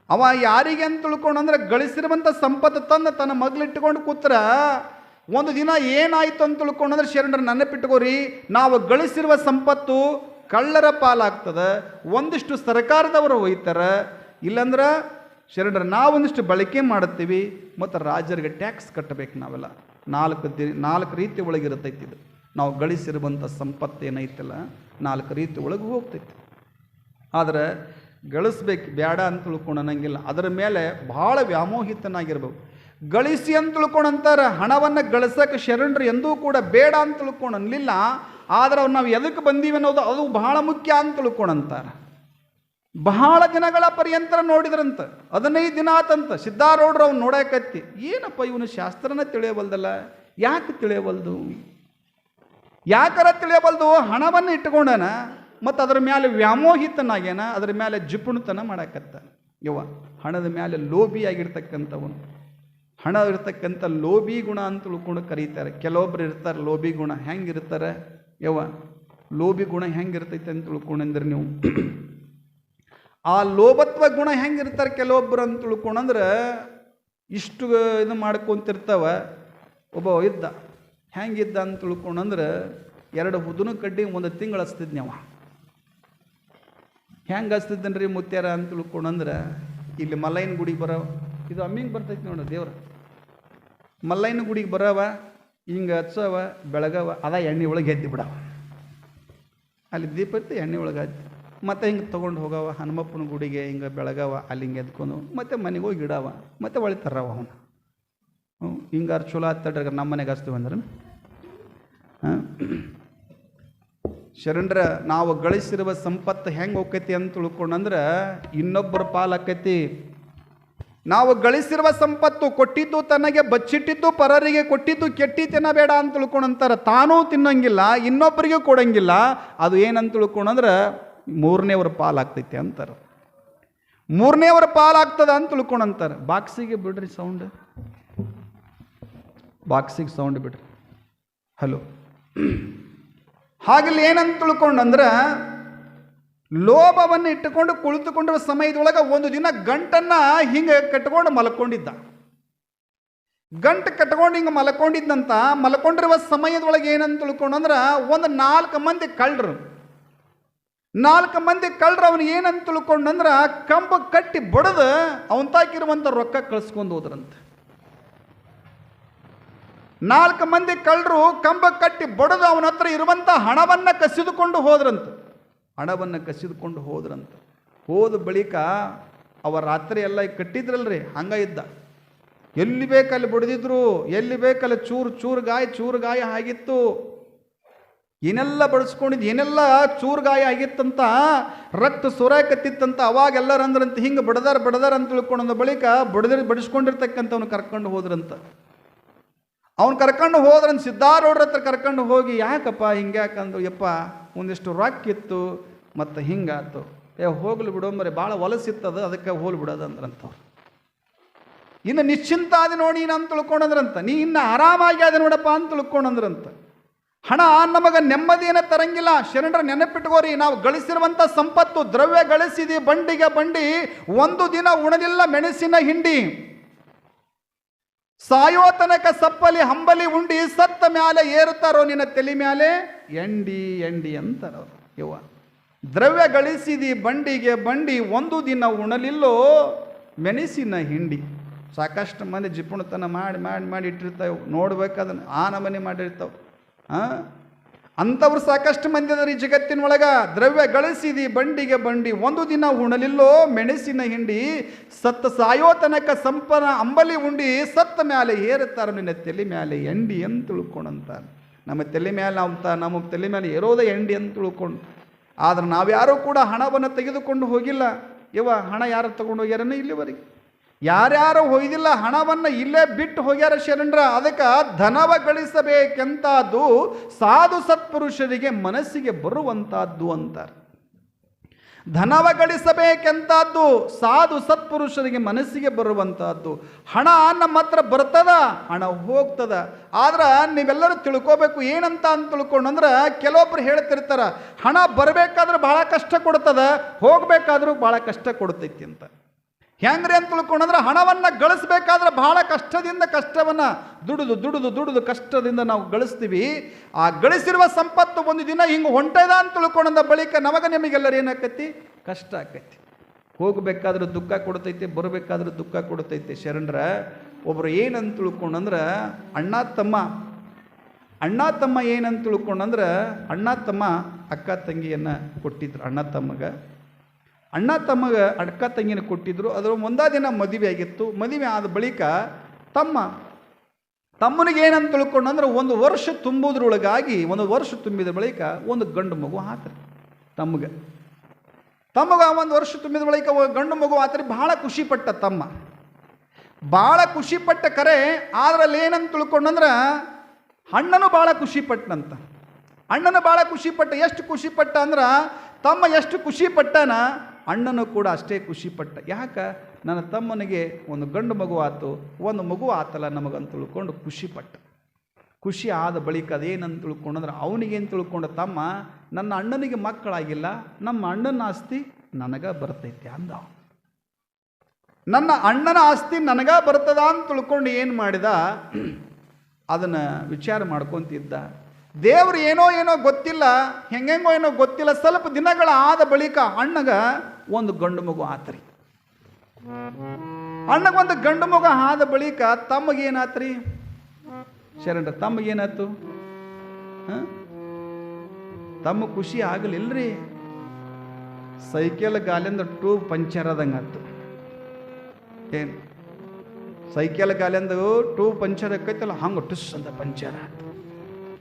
ಅವ ಯಾರಿಗೆ ಅಂತ ತಿಳ್ಕೊಂಡಂದ್ರೆ ಗಳಿಸಿರುವಂಥ ಸಂಪತ್ತು ತಂದು ತನ್ನ ಮಗ್ಲಿಟ್ಟುಕೊಂಡು ಕೂತ್ರ ಒಂದು ದಿನ ಏನಾಯ್ತು ಅಂತ ತಿಳ್ಕೊಂಡಂದ್ರೆ ಶರಣರು ನೆನಪಿಟ್ಕೋರಿ ನಾವು ಗಳಿಸಿರುವ ಸಂಪತ್ತು ಕಳ್ಳರ ಪಾಲಾಗ್ತದೆ, ಒಂದಿಷ್ಟು ಸರ್ಕಾರದವರು ಒಯ್ತಾರೆ, ಇಲ್ಲಂದ್ರೆ ಶರಣರು, ನಾವೊಂದಿಷ್ಟು ಬಳಕೆ ಮಾಡುತ್ತೀವಿ ಮತ್ತು ರಾಜರಿಗೆ ಟ್ಯಾಕ್ಸ್ ಕಟ್ಟಬೇಕು ನಾವೆಲ್ಲ. ನಾಲ್ಕು ದಿ, ನಾಲ್ಕು ರೀತಿ ಒಳಗಿರುತ್ತೈತಿ ಇದು. ನಾವು ಗಳಿಸಿರುವಂಥ ಸಂಪತ್ತು ಏನೈತಲ್ಲ, ನಾಲ್ಕು ರೀತಿ ಒಳಗೆ ಹೋಗ್ತೈತಿ. ಆದರೆ ಗಳಿಸ್ಬೇಕು ಬೇಡ ಅಂತ ತಿಳ್ಕೊಂಡನಂಗಿಲ್ಲ ಅದರ ಮೇಲೆ ಭಾಳ ವ್ಯಾಮೋಹಿತನಾಗಿರ್ಬೇಕು. ಗಳಿಸಿ ಅಂತ ತಿಳ್ಕೊಂಡಂತಾರೆ ಹಣವನ್ನು ಗಳಿಸೋಕೆ ಶರಣರು ಎಂದೂ ಕೂಡ ಬೇಡ ಅಂತ ತಿಳ್ಕೊಂಡನ್ಲಿಲ್ಲ ಆದರೆ ಅವ್ರು ನಾವು ಎದಕ್ಕೆ ಬಂದೀವಿ ಅನ್ನೋದು ಅದು ಬಹಳ ಮುಖ್ಯ ಅಂತ ತಿಳ್ಕೊಂಡಂತಾರೆ ಬಹಳ ದಿನಗಳ ಪರ್ಯಂತರ ನೋಡಿದ್ರಂತ. ಹದಿನೈದು ದಿನ ಆತಂತ. ಸಿದ್ಧಾರೂಢರು ಅವ್ನು ನೋಡಕತ್ತಿ. ಏನಪ್ಪ ಇವನು ಶಾಸ್ತ್ರನ ತಿಳಿಯಬಲ್ದಲ್ಲ ಯಾಕೆ ತಿಳಿಯಬಲ್ದು ಯಾಕರ ತಿಳಿಯಬಲ್ದು ಹಣವನ್ನು ಇಟ್ಕೊಂಡನ ಮತ್ತು ಅದರ ಮೇಲೆ ವ್ಯಾಮೋಹಿತನಾಗೇನ ಅದರ ಮೇಲೆ ಜಿಪುಣತನ ಮಾಡಕತ್ತ ಯವ್ವ, ಹಣದ ಮೇಲೆ ಲೋಭಿಯಾಗಿರ್ತಕ್ಕಂಥವನು. ಹಣ ಇರ್ತಕ್ಕಂಥ ಲೋಭಿ ಗುಣ ಅಂತ ತಿಳ್ಕೊಂಡು ಕರೀತಾರೆ. ಕೆಲವೊಬ್ರು ಇರ್ತಾರೆ, ಲೋಭಿ ಗುಣ ಹೆಂಗಿರ್ತಾರೆ ಯವ ಲೋಭಿ ಗುಣ ಹೆಂಗಿರ್ತೈತೆ ಅಂತ ತಿಳ್ಕೊಂಡಂದ್ರೆ ನೀವು. ಆ ಲೋಭತ್ವ ಗುಣ ಹೆಂಗಿರ್ತಾರೆ ಕೆಲವೊಬ್ಬರು ಅಂತ ತಿಳ್ಕೊಂಡಂದ್ರೆ ಇಷ್ಟು ಇದು ಮಾಡ್ಕೊಂತಿರ್ತಾವ. ಒಬ್ಬ ಇದ್ದ ಹೆಂಗಿದ್ದ ಅಂತ ತಿಳ್ಕೊಂಡಂದ್ರೆ ಎರಡು ಹುದುನು ಕಡ್ಡಿ ಒಂದು ತಿಂಗಳು ಹಚ್ತಿದ್ನವ ಹೆಂಗೆ ಹಚ್ತಿದ್ದನ್ರಿ ಮುತ್ಯಾರ ಅಂತ ತಿಳ್ಕೊಂಡಂದ್ರೆ ಇಲ್ಲಿ ಮಲೈನ್ ಗುಡಿ ಬರವ. ಇದು ಅಮ್ಮಿಂಗೆ ಬರ್ತೈತಿ ನೋಡು ದೇವ್ರ. ಮಲ್ಲಯ್ಯನ ಗುಡಿಗೆ ಬರವ, ಹಿಂಗೆ ಹಚ್ಚವ ಬೆಳಗವ, ಅದ ಎಣ್ಣೆ ಒಳಗೆ ಎದ್ದು ಬಿಡವ. ಅಲ್ಲಿ ದೀಪ ಇತ್ತು ಎಣ್ಣೆ ಒಳಗೆ ಹಚ್ಚಿ ಮತ್ತೆ ಹಿಂಗೆ ತೊಗೊಂಡು ಹೋಗವ, ಹನುಮಪ್ಪನ ಗುಡಿಗೆ ಹಿಂಗೆ ಬೆಳಗವ, ಅಲ್ಲಿ ಹಿಂಗೆ ಎದ್ಕೊಂಡು ಮತ್ತೆ ಮನೆಗೆ ಹೋಗಿ ಇಡವ, ಮತ್ತೆ ಒಳಗೆ ತರವ ಅವನು. ಹ್ಞೂ ಹಿಂಗಾರು ಚಲೋ ಹತ್ತಡ್ರಿ ನಮ್ಮ ಮನೆಗೆ ಹಚ್ತೀವಿ ಅಂದ್ರೆ ಶರಣರ, ನಾವು ಗಳಿಸಿರುವ ಸಂಪತ್ತು ಹೆಂಗೆ ಹೋಗ್ತೈತಿ ಅಂತ ತಿಳ್ಕೊಂಡಂದ್ರೆ ಇನ್ನೊಬ್ಬರ ಪಾಲಾಕೈತಿ ನಾವು ಗಳಿಸಿರುವ ಸಂಪತ್ತು ಕೊಟ್ಟಿದ್ದು ತನಗೆ ಬಚ್ಚಿಟ್ಟಿದ್ದು ಪರರಿಗೆ ಕೊಟ್ಟಿದ್ದು ಕೆಟ್ಟಿ ತಿನ್ನಬೇಡ ಅಂತ ತಿಳ್ಕೊಂಡಂತಾರೆ. ತಾನೂ ತಿನ್ನಂಗಿಲ್ಲ, ಇನ್ನೊಬ್ಬರಿಗೂ ಕೊಡಂಗಿಲ್ಲ. ಅದು ಏನಂತ ತಿಳ್ಕೊಂಡಂದ್ರೆ ಮೂರನೇವ್ರ ಪಾಲಾಗ್ತೈತೆ ಅಂತಾರೆ. ಮೂರನೇವ್ರ ಪಾಲಾಗ್ತದ ಅಂತ ತಿಳ್ಕೊಂಡಂತಾರೆ. ಬಾಕ್ಸಿಗೆ ಬಿಡ್ರಿ ಸೌಂಡ್. ಬಾಕ್ಸಿಗೆ ಸೌಂಡ್ ಬಿಡ್ರಿ. ಹಲೋ. ಹಾಗಲ್ಲಿ ಏನಂತ ತಿಳ್ಕೊಂಡಂದ್ರೆ ಲೋಭವನ್ನು ಇಟ್ಟುಕೊಂಡು ಕುಳಿತುಕೊಂಡಿರುವ ಸಮಯದೊಳಗೆ ಒಂದು ದಿನ ಗಂಟನ್ನು ಹಿಂಗೆ ಕಟ್ಕೊಂಡು ಮಲ್ಕೊಂಡಿದ್ದ. ಗಂಟು ಕಟ್ಕೊಂಡು ಹಿಂಗೆ ಮಲ್ಕೊಂಡಿದ್ದಂತ ಮಲ್ಕೊಂಡಿರುವ ಸಮಯದೊಳಗೆ ಏನಂತ ತಿಳ್ಕೊಂಡಂದ್ರೆ ಒಂದು ನಾಲ್ಕು ಮಂದಿ ಕಳ್ಳರು. ನಾಲ್ಕು ಮಂದಿ ಕಳ್ಳರು ಅವನು ಏನಂತ ತಿಳ್ಕೊಂಡಂದ್ರೆ ಕಂಬ ಕಟ್ಟಿ ಬಡದು ಅವನ ತಾಕಿರುವಂಥ ರೊಕ್ಕ ಕಳ್ಸ್ಕೊಂಡು ಹೋದ್ರಂತೆ. ನಾಲ್ಕು ಮಂದಿ ಕಳ್ಳರು ಕಂಬ ಕಟ್ಟಿ ಬಡದು ಅವನ ಹತ್ರ ಇರುವಂಥ ಹಣವನ್ನು ಕಸಿದುಕೊಂಡು ಹೋದ್ರಂತ. ಹಣವನ್ನು ಕಸಿದುಕೊಂಡು ಹೋದ್ರಂತ. ಹೋದ ಬಳಿಕ ಅವ ರಾತ್ರಿ ಎಲ್ಲ ಕಟ್ಟಿದ್ರಲ್ರಿ, ಹಂಗ ಇದ್ದ. ಎಲ್ಲಿ ಬೇಕಲ್ಲಿ ಬಡಿದಿದ್ರು, ಎಲ್ಲಿ ಬೇಕಲ್ಲಿ ಚೂರು ಚೂರು ಗಾಯ ಚೂರು ಗಾಯ ಆಗಿತ್ತು. ಏನೆಲ್ಲ ಬಡಿಸ್ಕೊಂಡಿದ್ದು ಏನೆಲ್ಲ ಚೂರು ಗಾಯ ಆಗಿತ್ತಂತ, ರಕ್ತ ಸುರಾಕತ್ತಿತ್ತಂತ ಅವಾಗ ಎಲ್ಲರಂದ್ರಂತ ಹಿಂಗೆ ಬಡದಾರ ಬಡದಾರ ಅಂತ ತಿಳ್ಕೊಂಡ ಬಳಿಕ ಬಡದ್ರ ಬಡಿಸ್ಕೊಂಡಿರ್ತಕ್ಕಂಥವ್ನು ಕರ್ಕೊಂಡು ಹೋದ್ರಂತ. ಅವ್ನು ಕರ್ಕೊಂಡು ಹೋದ್ರಂತ, ಸಿದ್ಧಾರೂಢರ ಹತ್ರ ಕರ್ಕೊಂಡು ಹೋಗಿ, ಯಾಕಪ್ಪ ಹಿಂಗೆ ಯಾಕಂದ್ರು ಯಪ್ಪ, ಒಂದಿಷ್ಟು ರೊಕ್ಕ ಇತ್ತು ಮತ್ತು ಹಿಂಗಾತು. ಏ, ಹೋಗ್ಲಿ ಮರೆ ಭಾಳ ಹೊಲಸಿತ್ತದ ಅದಕ್ಕೆ ಹೋಗ್ಲಿ ಬಿಡೋದು ಅಂದ್ರಂತವ್ರು ಇನ್ನು ನಿಶ್ಚಿಂತ ಆದ ನೋಡಿ ನಾನು ತಿಳ್ಕೊಂಡಂದ್ರಂತ. ನೀ ಇನ್ನು ಆರಾಮಾಗಿ ಅದು ನೋಡಪ್ಪ ಅಂತ ತಿಳ್ಕೊಂಡಂದ್ರಂತ. ಹಣ ನಮಗೆ ನೆಮ್ಮದಿಯನ್ನು ತರಂಗಿಲ್ಲ. ಶರಣರ ನೆನಪಿಟ್ಕೋರಿ, ನಾವು ಗಳಿಸಿರುವಂಥ ಸಂಪತ್ತು, ದ್ರವ್ಯ ಗಳಿಸಿದಿ, ಬಂಡಿಗೆ ಬಂಡಿ, ಒಂದು ದಿನ ಉಣದಿಲ್ಲ ಮೆಣಸಿನ ಹಿಂಡಿ. ಸಾಯೋ ತನಕ ಸಪ್ಪಲಿ, ಹಂಬಲಿ ಉಂಡಿ ಸತ್ತ ಮ್ಯಾಲೆ ಏರುತ್ತಾರೋ ನಿನ್ನ ತಲೆ ಮ್ಯಾಲೆ? ಎಂಡಿ ಎಂಡಿ ಅಂತಾರೋ ಯುವ ದ್ರವ್ಯ ಗಳಿಸಿದಿ ಬಂಡಿಗೆ, ಬಂಡಿ ಒಂದು ದಿನ ಉಣಲಿಲ್ಲೋ ಮೆಣಸಿನ ಹಿಂಡಿ. ಸಾಕಷ್ಟು ಮಂದಿ ಜಿಪುಣತನ ಮಾಡಿ ಮಾಡಿ ಮಾಡಿ ಇಟ್ಟಿರ್ತಾವೆ. ನೋಡ್ಬೇಕಾದನ್ನು ಆ ನಮನೆ ಮಾಡಿರ್ತಾವೆ. ಹಾಂ ಅಂಥವ್ರು ಸಾಕಷ್ಟು ಮಂದಿ ಅದರ ಈ ಜಗತ್ತಿನೊಳಗ ದ್ರವ್ಯ ಗಳಿಸಿದಿ ಬಂಡಿಗೆ, ಬಂಡಿ ಒಂದು ದಿನ ಉಣಲಿಲ್ಲೋ ಮೆಣಸಿನ ಹಿಂಡಿ. ಸತ್ತ ಸಾಯೋ ತನಕ ಸಂಪನ ಅಂಬಲಿ ಉಂಡಿ ಸತ್ತ ಮ್ಯಾಲೆ ಏರುತ್ತಾರ ನಿನ್ನ ತಲೆ ಮ್ಯಾಲೆ ಎಂಡಿ ಅಂತ ತಿಳ್ಕೊಂಡಂತಾರೆ ನಮ್ಮ ತಲೆ ಮೇಲೆ ಅಂತ ನಮ್ಮ ತಲೆ ಮೇಲೆ ಏರೋದೇ ಎಂಡಿ ಅಂತ ತಿಳ್ಕೊಂಡು. ಆದ್ರೆ ನಾವ್ಯಾರೂ ಕೂಡ ಹಣವನ್ನು ತೆಗೆದುಕೊಂಡು ಹೋಗಿಲ್ಲ. ಇವ ಹಣ ಯಾರು ತಗೊಂಡು ಹೋಗ್ಯಾರನ ಇಲ್ಲಿವರೆಗೆ? ಯಾರ್ಯಾರು ಒಯ್ದಿಲ್ಲ ಹಣವನ್ನು ಇಲ್ಲೇ ಬಿಟ್ಟು ಹೋಗ್ಯಾರ ಶರಣರ, ಅದಕ್ಕೆ ಧನವ ಗಳಿಸಬೇಕೆಂತಾದ್ದು ಸಾಧು ಸತ್ಪುರುಷರಿಗೆ ಮನಸ್ಸಿಗೆ ಬರುವಂತಹದ್ದು ಅಂತಾರೆ. ಧನವ ಗಳಿಸಬೇಕೆಂತದ್ದು ಸಾಧು ಸತ್ಪುರುಷರಿಗೆ ಮನಸ್ಸಿಗೆ ಬರುವಂತಹದ್ದು. ಹಣ ನಮ್ಮ ಹತ್ರ ಬರ್ತದ, ಹಣ ಹೋಗ್ತದ. ಆದ್ರೆ ನೀವೆಲ್ಲರೂ ತಿಳ್ಕೋಬೇಕು, ಏನಂತ ಅಂತ ತಿಳ್ಕೊಂಡಂದ್ರೆ ಕೆಲವೊಬ್ರು ಹೇಳ್ತಿರ್ತಾರ, ಹಣ ಬರಬೇಕಾದ್ರೆ ಭಾಳ ಕಷ್ಟ ಕೊಡ್ತದ, ಹೋಗ್ಬೇಕಾದ್ರೂ ಭಾಳ ಕಷ್ಟ ಕೊಡ್ತೈತಿ ಅಂತ. ಹೆಂಗ್ರಿ ಅಂತ ತಿಳ್ಕೊಂಡಂದ್ರೆ ಹಣವನ್ನು ಗಳಿಸ್ಬೇಕಾದ್ರೆ ಬಹಳ ಕಷ್ಟದಿಂದ ಕಷ್ಟವನ್ನು ದುಡಿದು ದುಡಿದು ದುಡಿದು ಕಷ್ಟದಿಂದ ನಾವು ಗಳಿಸ್ತೀವಿ. ಆ ಗಳಿಸಿರುವ ಸಂಪತ್ತು ಒಂದು ದಿನ ಹಿಂಗೆ ಹೊಂಟದ ಅಂತ ತಿಳ್ಕೊಂಡಂದ ಬಳಿಕ ನಮಗ ನಿಮಗೆಲ್ಲರೂ ಏನಾಕೈತಿ? ಕಷ್ಟ ಆಕೈತಿ. ಹೋಗಬೇಕಾದ್ರೂ ದುಃಖ ಕೊಡ್ತೈತಿ, ಬರಬೇಕಾದ್ರೆ ದುಃಖ ಕೊಡ್ತೈತಿ. ಶರಣರ, ಒಬ್ರು ಏನಂತ ತಿಳ್ಕೊಂಡಂದ್ರೆ ಅಣ್ಣ, ತಮ್ಮ. ಅಣ್ಣ, ತಮ್ಮ ಏನಂತ ತಿಳ್ಕೊಂಡಂದ್ರೆ ಅಣ್ಣ, ತಮ್ಮ ಅಕ್ಕ, ತಂಗಿಯನ್ನು ಕೊಟ್ಟಿದ್ರು. ಅಣ್ಣ, ತಮ್ಮಗ ಅಣ್ಣ ತಮ್ಮಗೆ ಅಡ್ಕ ತಂಗಿನ ಕೊಟ್ಟಿದ್ರು. ಅದರ ಒಂದೇ ದಿನ ಮದುವೆ ಆಗಿತ್ತು. ಮದುವೆ ಆದ ಬಳಿಕ ತಮ್ಮ, ತಮ್ಮನಿಗೆ ಏನಂತ ತಿಳ್ಕೊಂಡಂದ್ರೆ ಒಂದು ವರ್ಷ ತುಂಬುವುದ್ರೊಳಗಾಗಿ ಒಂದು ವರ್ಷ ತುಂಬಿದ ಬಳಿಕ ಒಂದು ಗಂಡು ಮಗು ಆತ್ರಿ ತಮ್ಮಗೆ ತಮ್ಮಗ ಒಂದು ವರ್ಷ ತುಂಬಿದ ಬಳಿಕ ಗಂಡು ಮಗು ಆತ್ರಿ. ಭಾಳ ಖುಷಿ ಪಟ್ಟ ತಮ್ಮ. ಭಾಳ ಖುಷಿ ಪಟ್ಟ ಕರೆ ಅದರಲ್ಲಿ ಏನಂತ ತಿಳ್ಕೊಂಡಂದ್ರೆ ಅಣ್ಣನು ಭಾಳ ಖುಷಿ ಪಟ್ಟನಂತ ಅಣ್ಣನು ಭಾಳ ಖುಷಿ ಪಟ್ಟ. ಎಷ್ಟು ಖುಷಿ ಪಟ್ಟ ಅಂದ್ರೆ, ತಮ್ಮ ಎಷ್ಟು ಖುಷಿ ಪಟ್ಟನ ಅಣ್ಣನು ಕೂಡ ಅಷ್ಟೇ ಖುಷಿಪಟ್ಟ ಯಾಕ? ನನ್ನ ತಮ್ಮನಿಗೆ ಒಂದು ಗಂಡು ಮಗು ಆತು ಒಂದು ಮಗು ಆತಲ್ಲ ನಮಗಂತ ತಿಳ್ಕೊಂಡು ಖುಷಿಪಟ್ಟ ಖುಷಿ ಆದ ಬಳಿಕ ಅದೇನಂತ ತಿಳ್ಕೊಂಡಂದ್ರೆ ಅವನಿಗೇನು ತಿಳ್ಕೊಂಡ, ತಮ್ಮ ನನ್ನ ಅಣ್ಣನಿಗೆ ಮಕ್ಕಳಾಗಿಲ್ಲ, ನಮ್ಮ ಅಣ್ಣನ ಆಸ್ತಿ ನನಗ ಬರ್ತೈತೆ ಅಂದ. ನನ್ನ ಅಣ್ಣನ ಆಸ್ತಿ ನನಗ ಬರ್ತದ ಅಂತ ತಿಳ್ಕೊಂಡು ಏನು ಮಾಡಿದ? ಅದನ್ನು ವಿಚಾರ ಮಾಡ್ಕೊತಿದ್ದ. ದೇವರು ಏನೋ ಏನೋ ಗೊತ್ತಿಲ್ಲ, ಹೆಂಗೆಂಗೋ ಏನೋ ಗೊತ್ತಿಲ್ಲ, ಸ್ವಲ್ಪ ದಿನಗಳ ಆದ ಬಳಿಕ ಅಣ್ಣಗ ಒಂದು ಗಂಡು ಮಗು ಆತ್ರಿ. ಅಣ್ಣಗೊಂದು ಗಂಡು ಮಗು ಆದ ಬಳಿಕ ತಮ್ಮಗೇನಾತ್ರಿ ಶರಣರ ತಮ್ಮಗೇನಾಯ್ತು ಹ? ತಮ್ಮ ಖುಷಿ ಆಗಲಿಲ್ಲರಿ ಸೈಕಲ್ ಗಾಲಿಂದ ಟೂಬ್ ಪಂಚರ್ ಆದಂಗೆ ಆಯ್ತು ಏನು? ಸೈಕಲ್ ಗಾಲಿಂದ ಟೂಬ್ ಪಂಚರ್ ಆಕೈತಲ್ಲ, ಹಂಗೆ ಟುಸ್ ಅಂತ ಪಂಚರ್ ಆತು.